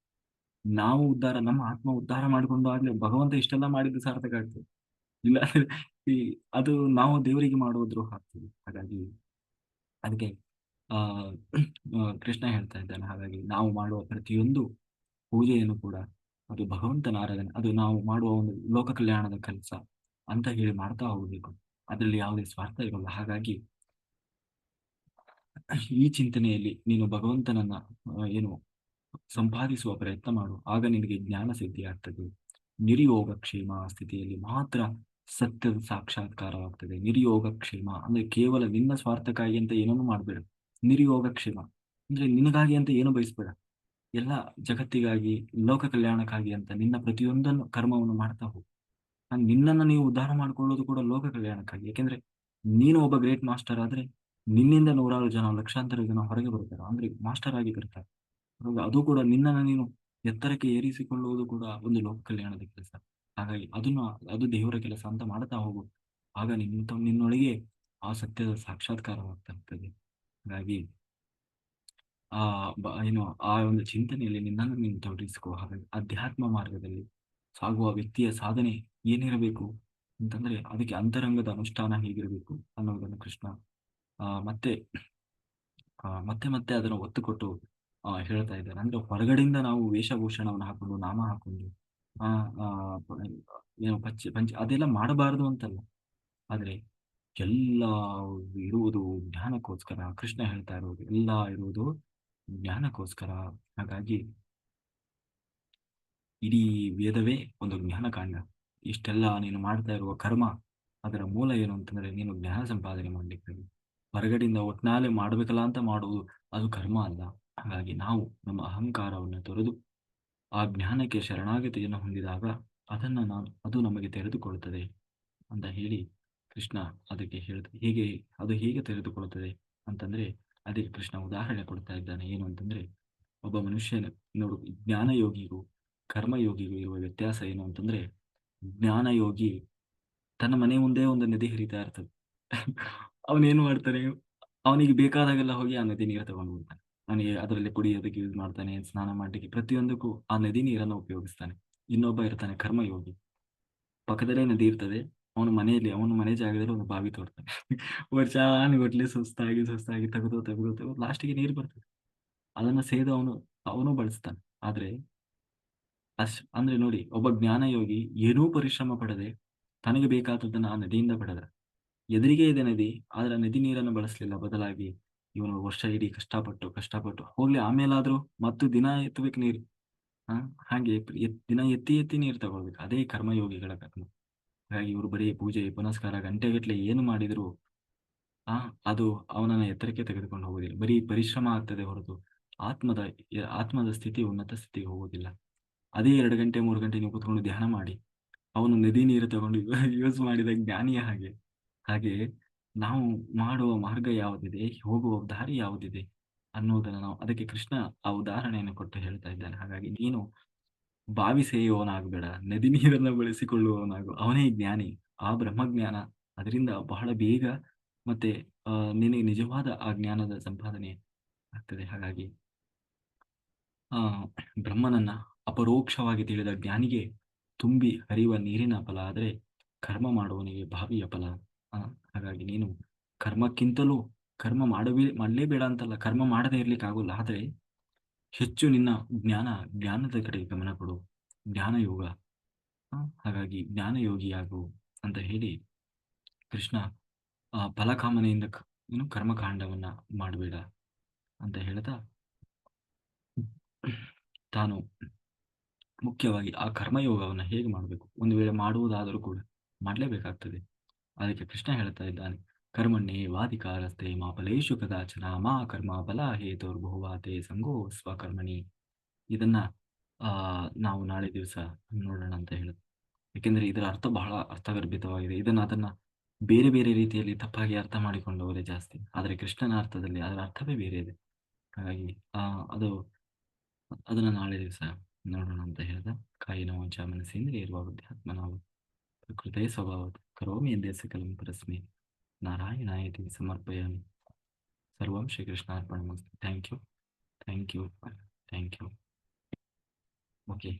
ನಾವು ಉದ್ಧಾರ, ನಮ್ಮ ಆತ್ಮ ಉದ್ಧಾರ ಮಾಡಿಕೊಂಡು ಆಗ್ಲೇ ಭಗವಂತ ಇಷ್ಟೆಲ್ಲ ಮಾಡಿದ್ದು ಸಾರ್ಥಕ ಆಗ್ತದೆ. ಇಲ್ಲ ಅದು ನಾವು ದೇವರಿಗೆ ಮಾಡುವ ದ್ರೋಹ ಆಗ್ತದೆ ಹಾಗಾಗಿ ಅದಕ್ಕೆ ಆ, ಕೃಷ್ಣ ಹೇಳ್ತಾ ಇದ್ದಾನೆ. ಹಾಗಾಗಿ ನಾವು ಮಾಡುವ ಪ್ರತಿಯೊಂದು ಪೂಜೆಯನ್ನು ಕೂಡ ಅದು ಭಗವಂತನ ಆರಾಧನೆ ಅದು ನಾವು ಮಾಡುವ ಒಂದು ಲೋಕ ಕಲ್ಯಾಣದ ಕೆಲಸ ಅಂತ ಹೇಳಿ ಮಾಡ್ತಾ ಹೋಗ್ಬೇಕು. ಅದರಲ್ಲಿ ಯಾವುದೇ ಸ್ವಾರ್ಥ ಇರಲ್ಲ. ಹಾಗಾಗಿ ಈ ಚಿಂತನೆಯಲ್ಲಿ ನೀನು ಭಗವಂತನನ್ನ ಏನು ಸಂಪಾದಿಸುವ ಪ್ರಯತ್ನ ಮಾಡು. ಆಗ ನಿನಗೆ ಜ್ಞಾನ ಸಿದ್ಧಿ ಆಗ್ತದೆ ನಿರ್ಯೋಗ ಕ್ಷೇಮ ಸ್ಥಿತಿಯಲ್ಲಿ ಮಾತ್ರ ಸತ್ಯದ ಸಾಕ್ಷಾತ್ಕಾರವಾಗ್ತದೆ. ನಿರ್ಯೋಗ ಕ್ಷೇಮ ಅಂದ್ರೆ ಕೇವಲ ನಿನ್ನ ಸ್ವಾರ್ಥಕ್ಕಾಗಿ ಅಂತ ಏನನ್ನು ಮಾಡಬೇಡ. ನಿರ್ಯೋಗ ಕ್ಷೇಮ ಅಂದ್ರೆ ನಿನಗಾಗಿ ಅಂತ ಏನು ಬಯಸ್ಬೇಡ. ಎಲ್ಲ ಜಗತ್ತಿಗಾಗಿ, ಲೋಕ ಕಲ್ಯಾಣಕ್ಕಾಗಿ ಅಂತ ನಿನ್ನ ಪ್ರತಿಯೊಂದನ್ನು ಕರ್ಮವನ್ನು ಮಾಡ್ತಾ ಹೋಗು. ನಿನ್ನನ್ನು ನೀವು ಉದ್ಧಾರ ಮಾಡ್ಕೊಳ್ಳೋದು ಕೂಡ ಲೋಕ ಕಲ್ಯಾಣಕ್ಕಾಗಿ. ಯಾಕೆಂದ್ರೆ ನೀನು ಒಬ್ಬ ಗ್ರೇಟ್ ಮಾಸ್ಟರ್ ಆದ್ರೆ ನಿನ್ನಿಂದ ನೂರಾರು ಜನ, ಲಕ್ಷಾಂತರ ಜನ ಹೊರಗೆ ಬರ್ತಾರೆ ಅಂದ್ರೆ ಮಾಸ್ಟರ್ ಆಗಿ ಬರ್ತಾರೆ. ಅದು ಕೂಡ ನಿನ್ನನ್ನು ನೀನು ಎತ್ತರಕ್ಕೆ ಏರಿಸಿಕೊಳ್ಳುವುದು ಕೂಡ ಒಂದು ಲೋಕ ಕಲ್ಯಾಣದ ಕೆಲಸ. ಹಾಗಾಗಿ ಅದನ್ನು ಅದು ದೇವರ ಕೆಲಸ ಅಂತ ಮಾಡ್ತಾ ಹೋಗು. ಆಗ ನಿನ್ನ ನಿನ್ನೊಳಗೆ ಆ ಸತ್ಯದ ಸಾಕ್ಷಾತ್ಕಾರವಾಗ್ತಾ ಇರ್ತದೆ. ಹಾಗಾಗಿ ಆ ಏನು ಆ ಒಂದು ಚಿಂತನೆಯಲ್ಲಿ ನಿನ್ನನ್ನು ನೀನು ತೊಡಗಿಸಿಕೋ. ಹಾಗಾಗಿ ಅಧ್ಯಾತ್ಮ ಮಾರ್ಗದಲ್ಲಿ ಸಾಗುವ ವ್ಯಕ್ತಿಯ ಸಾಧನೆ ಏನಿರಬೇಕು ಅಂತಂದ್ರೆ ಅದಕ್ಕೆ ಅಂತರಂಗದ ಅನುಷ್ಠಾನ ಹೇಗಿರಬೇಕು ಅನ್ನೋದನ್ನು ಕೃಷ್ಣ ಆ ಮತ್ತೆ ಆ, ಮತ್ತೆ ಮತ್ತೆ ಅದನ್ನು ಒತ್ತು ಕೊಟ್ಟು ಹೇಳ್ತಾ ಇದ್ದಾರೆ. ಅಂದ್ರೆ ಹೊರಗಡೆಯಿಂದ ನಾವು ವೇಷಭೂಷಣವನ್ನು ಹಾಕೊಂಡು ನಾಮ ಹಾಕೊಂಡು ಏನು ಪಂಚ ಪಂಚ, ಅದೆಲ್ಲ ಮಾಡಬಾರದು ಅಂತಲ್ಲ. ಆದ್ರೆ ಎಲ್ಲ ಇರುವುದು ಜ್ಞಾನಕ್ಕೋಸ್ಕರ, ಕೃಷ್ಣ ಹೇಳ್ತಾ ಇರೋದು ಎಲ್ಲ ಇರುವುದು ಜ್ಞಾನಕ್ಕೋಸ್ಕರ. ಹಾಗಾಗಿ ಇಡೀ ವೇದವೇ ಒಂದು ಜ್ಞಾನಕಾಂಡ ಇಷ್ಟೆಲ್ಲ ನೀನು ಮಾಡ್ತಾ ಇರುವ ಕರ್ಮ, ಅದರ ಮೂಲ ಏನು ಅಂತಂದ್ರೆ ನೀನು ಜ್ಞಾನ ಸಂಪಾದನೆ ಮಾಡ್ಲಿಕ್ಕಾಗಿ ಹೊರಗಡೆಯಿಂದ ಒಟ್ನಾಲೆ ಮಾಡ್ಬೇಕಲ್ಲ ಅಂತ ಮಾಡುವುದು, ಅದು ಕರ್ಮ ಅಲ್ಲ. ಹಾಗಾಗಿ ನಾವು ನಮ್ಮ ಅಹಂಕಾರವನ್ನು ತೊರೆದು ಆ ಜ್ಞಾನಕ್ಕೆ ಶರಣಾಗತಿಯನ್ನು ಹೊಂದಿದಾಗ ಅದನ್ನು ನಾನು, ಅದು ನಮಗೆ ತೆರೆದುಕೊಳ್ಳುತ್ತದೆ ಅಂತ ಹೇಳಿ ಕೃಷ್ಣ ಅದಕ್ಕೆ ಹೇಳ್ತಾರೆ ಹೇಗೆ, ಅದು ಹೇಗೆ ತೆರೆದುಕೊಳ್ಳುತ್ತದೆ ಅಂತಂದ್ರೆ ಅದಕ್ಕೆ ಕೃಷ್ಣ ಉದಾಹರಣೆ ಕೊಡ್ತಾ ಇದ್ದಾನೆ. ಏನು ಅಂತಂದ್ರೆ ಒಬ್ಬ ಮನುಷ್ಯನ, ನೋಡು, ಜ್ಞಾನಯೋಗಿಗೂ ಕರ್ಮಯೋಗಿಗೂ ಇರುವ ವ್ಯತ್ಯಾಸ ಏನು ಅಂತಂದ್ರೆ ಜ್ಞಾನಯೋಗಿ ತನ್ನ ಮನೆ ಮುಂದೆ ಒಂದು ನದಿ ಹರಿತಾ ಇರ್ತದೆ. ಅವನೇನು ಮಾಡ್ತಾನೆ? ಅವನಿಗೆ ಬೇಕಾದಾಗೆಲ್ಲ ಹೋಗಿ ಆ ನದಿ ನೀರು ತಗೊಂಡು ಬರ್ತಾನೆ ಅವನಿಗೆ ಅದರಲ್ಲಿ ಕುಡಿಯೋದಕ್ಕೆ ಯೂಸ್ ಮಾಡ್ತಾನೆ, ಸ್ನಾನ ಮಾಡಲಿಕ್ಕೆ ಪ್ರತಿಯೊಂದಕ್ಕೂ ಆ ನದಿ ನೀರನ್ನು ಉಪಯೋಗಿಸ್ತಾನೆ. ಇನ್ನೊಬ್ಬ ಇರ್ತಾನೆ ಕರ್ಮಯೋಗಿ. ಪಕ್ಕದಲ್ಲೇ ನದಿ ಇರ್ತದೆ, ಅವನು ಮನೆಯಲ್ಲಿ, ಅವನು ಮನೆ ಜಾಗದಲ್ಲಿ ಒಂದು ಬಾವಿ ತೋಡ್ತಾನೆ. ವರ್ಷಾನುಗಟ್ಲೆ ಸುಸ್ತಾಗಿ ಸುಸ್ತಾಗಿ ತೆಗೆದು ತೆಗೆದು ತೆಗೆದು ಲಾಸ್ಟಿಗೆ ನೀರು ಬರ್ತದೆ. ಅದನ್ನ ಸೇದು ಅವನು ಅವನು ಬಳಸ್ತಾನೆ. ಆದ್ರೆ ಅಶ್, ಅಂದ್ರೆ ನೋಡಿ, ಒಬ್ಬ ಜ್ಞಾನಯೋಗಿ ಏನೂ ಪರಿಶ್ರಮ ಪಡದೆ ತನಗೆ ಬೇಕಾದದ್ದನ್ನ ಆ ನದಿಯಿಂದ ಪಡೆದ. ಎದುರಿಗೆ ಇದೆ ನದಿ, ಆದ್ರೆ ನದಿ ನೀರನ್ನು ಬಳಸಲಿಲ್ಲ, ಬದಲಾಗಿ ಇವನು ವರ್ಷ ಇಡೀ ಕಷ್ಟಪಟ್ಟು ಕಷ್ಟಪಟ್ಟು. ಹೋಗ್ಲಿ, ಆಮೇಲಾದ್ರೂ ಮತ್ತು ದಿನ ಎತ್ತಬೇಕು ನೀರು. ಹಾ, ಹಾಗೆ ದಿನ ಎತ್ತಿ ಎತ್ತಿ ನೀರು ತಗೊಳ್ಬೇಕು. ಅದೇ ಕರ್ಮಯೋಗಿಗಳ ಕರ್ಮ. ಹಾಗಾಗಿ ಇವರು ಬರೀ ಪೂಜೆ, ಪುನಸ್ಕಾರ ಗಂಟೆಗಟ್ಟಲೆ ಏನು ಮಾಡಿದ್ರು, ಆ, ಅದು ಅವನನ್ನ ಎತ್ತರಕ್ಕೆ ತೆಗೆದುಕೊಂಡು ಹೋಗುದಿಲ್ಲ ಬರೀ ಪರಿಶ್ರಮ ಆಗ್ತದೆ ಹೊರತು ಆತ್ಮದ ಆತ್ಮದ ಸ್ಥಿತಿ ಉನ್ನತ ಸ್ಥಿತಿಗೆ ಹೋಗೋದಿಲ್ಲ ಅದೇ ಎರಡು ಗಂಟೆ, ಮೂರು ಗಂಟೆ ನೀವು ಕುತ್ಕೊಂಡು ಧ್ಯಾನ ಮಾಡಿ. ಅವನು ನದಿ ನೀರು ತಗೊಂಡು ಯೂಸ್ ಮಾಡಿದ ಜ್ಞಾನಿಯ ಹಾಗೆ. ಹಾಗೆ ನಾವು ಮಾಡುವ ಮಾರ್ಗ ಯಾವುದಿದೆ? ಹೋಗುವ ದಾರಿ ಯಾವುದಿದೆ? ಅನ್ನೋದನ್ನ ನಾವು ಅದಕ್ಕೆ ಕೃಷ್ಣ ಆ ಉದಾಹರಣೆಯನ್ನು ಕೊಟ್ಟು ಹೇಳ್ತಾ ಇದ್ದಾನೆ. ಹಾಗಾಗಿ ನೀನು ಬಾವಿ ಸೇಯುವವನಾಗಬೇಡ, ನದಿ ನೀರನ್ನು ಬಳಸಿಕೊಳ್ಳುವವನಾಗು. ಅವನೇ ಜ್ಞಾನಿ, ಆ ಬ್ರಹ್ಮಜ್ಞಾನ. ಅದರಿಂದ ಬಹಳ ಬೇಗ ಮತ್ತೆ ನಿನಗೆ ನಿಜವಾದ ಆ ಜ್ಞಾನದ ಸಂಪಾದನೆ ಆಗ್ತದೆ. ಹಾಗಾಗಿ, ಆ, ಬ್ರಹ್ಮನನ್ನ ಅಪರೋಕ್ಷವಾಗಿ ತಿಳಿದ ಜ್ಞಾನಿಗೆ ತುಂಬಿ ಹರಿಯುವ ನೀರಿನ ಫಲ ಆದರೆ ಕರ್ಮ ಮಾಡುವವನಿಗೆ ಬಾವಿಯ ಫಲ. ಹಾಗಾಗಿ ನೀನು ಕರ್ಮಕ್ಕಿಂತಲೂ ಕರ್ಮ ಮಾಡಬೇ ಬೇಡ ಅಂತಲ್ಲ, ಕರ್ಮ ಮಾಡದೇ ಇರ್ಲಿಕ್ಕೆ ಆಗೋಲ್ಲ. ಆದ್ರೆ ಹೆಚ್ಚು ನಿನ್ನ ಜ್ಞಾನ, ಜ್ಞಾನದ ಕಡೆ ಗಮನ ಕೊಡು. ಜ್ಞಾನ ಯೋಗ ಹಾಗಾಗಿ ಜ್ಞಾನ ಯೋಗಿಯಾಗು ಅಂತ ಹೇಳಿ ಕೃಷ್ಣ ಫಲಕಾಮನೆಯಿಂದ ಏನು ಕರ್ಮಕಾಂಡವನ್ನ ಮಾಡಬೇಡ ಅಂತ ಹೇಳ್ತಾ ತಾನು ಮುಖ್ಯವಾಗಿ ಆ ಕರ್ಮಯೋಗವನ್ನ ಹೇಗೆ ಮಾಡಬೇಕು? ಒಂದು ವೇಳೆ ಮಾಡುವುದಾದರೂ ಕೂಡ ಮಾಡಲೇಬೇಕಾಗ್ತದೆ. ಅದಕ್ಕೆ ಕೃಷ್ಣ ಹೇಳ್ತಾ ಇದ್ದಾನೆ, ಕರ್ಮಣ್ಣೆ ವಾದಿಕಾರಸ್ತೆ ಮಾ ಫಲೇಶು ಕದಾಚನ, ಮಾ ಕರ್ಮ ಹೇ ಹೇತುರ್ಬಹುವಾತೆ ಸಂಗೋ ಸ್ವಕರ್ಮಣಿ. ಇದನ್ನ, ಆ, ನಾವು ನಾಳೆ ದಿವಸ ನೋಡೋಣ ಅಂತ ಹೇಳುತ್ತೆ. ಯಾಕೆಂದ್ರೆ ಇದರ ಅರ್ಥ ಬಹಳ ಅರ್ಥಗರ್ಭಿತವಾಗಿದೆ. ಇದನ್ನ ಅದನ್ನ ಬೇರೆ ಬೇರೆ ರೀತಿಯಲ್ಲಿ ತಪ್ಪಾಗಿ ಅರ್ಥ ಮಾಡಿಕೊಂಡವರೇ ಜಾಸ್ತಿ. ಆದರೆ ಕೃಷ್ಣನ ಅರ್ಥದಲ್ಲಿ ಅದರ ಅರ್ಥವೇ ಬೇರೆ ಇದೆ. ಹಾಗಾಗಿ, ಆ, ಅದು, ಅದನ್ನ ನಾಳೆ ದಿವಸ ನೋಡೋಣ ಅಂತ ಹೇಳ್ದ. ಕಾಯಿನ ವಾಚ ಮನಸ್ಸಿಂದ್ರಿಯ ಇರುವ ಅಧ್ಯಾತ್ಮ ನಾವು హృదయ స్వభావత్ కరోమి దేశకలం ప్రస్మి నారాయణాయతి సమర్పయామి సర్వం శ్రీకృష్ణార్పణమస్తు thank you thank you thank you okay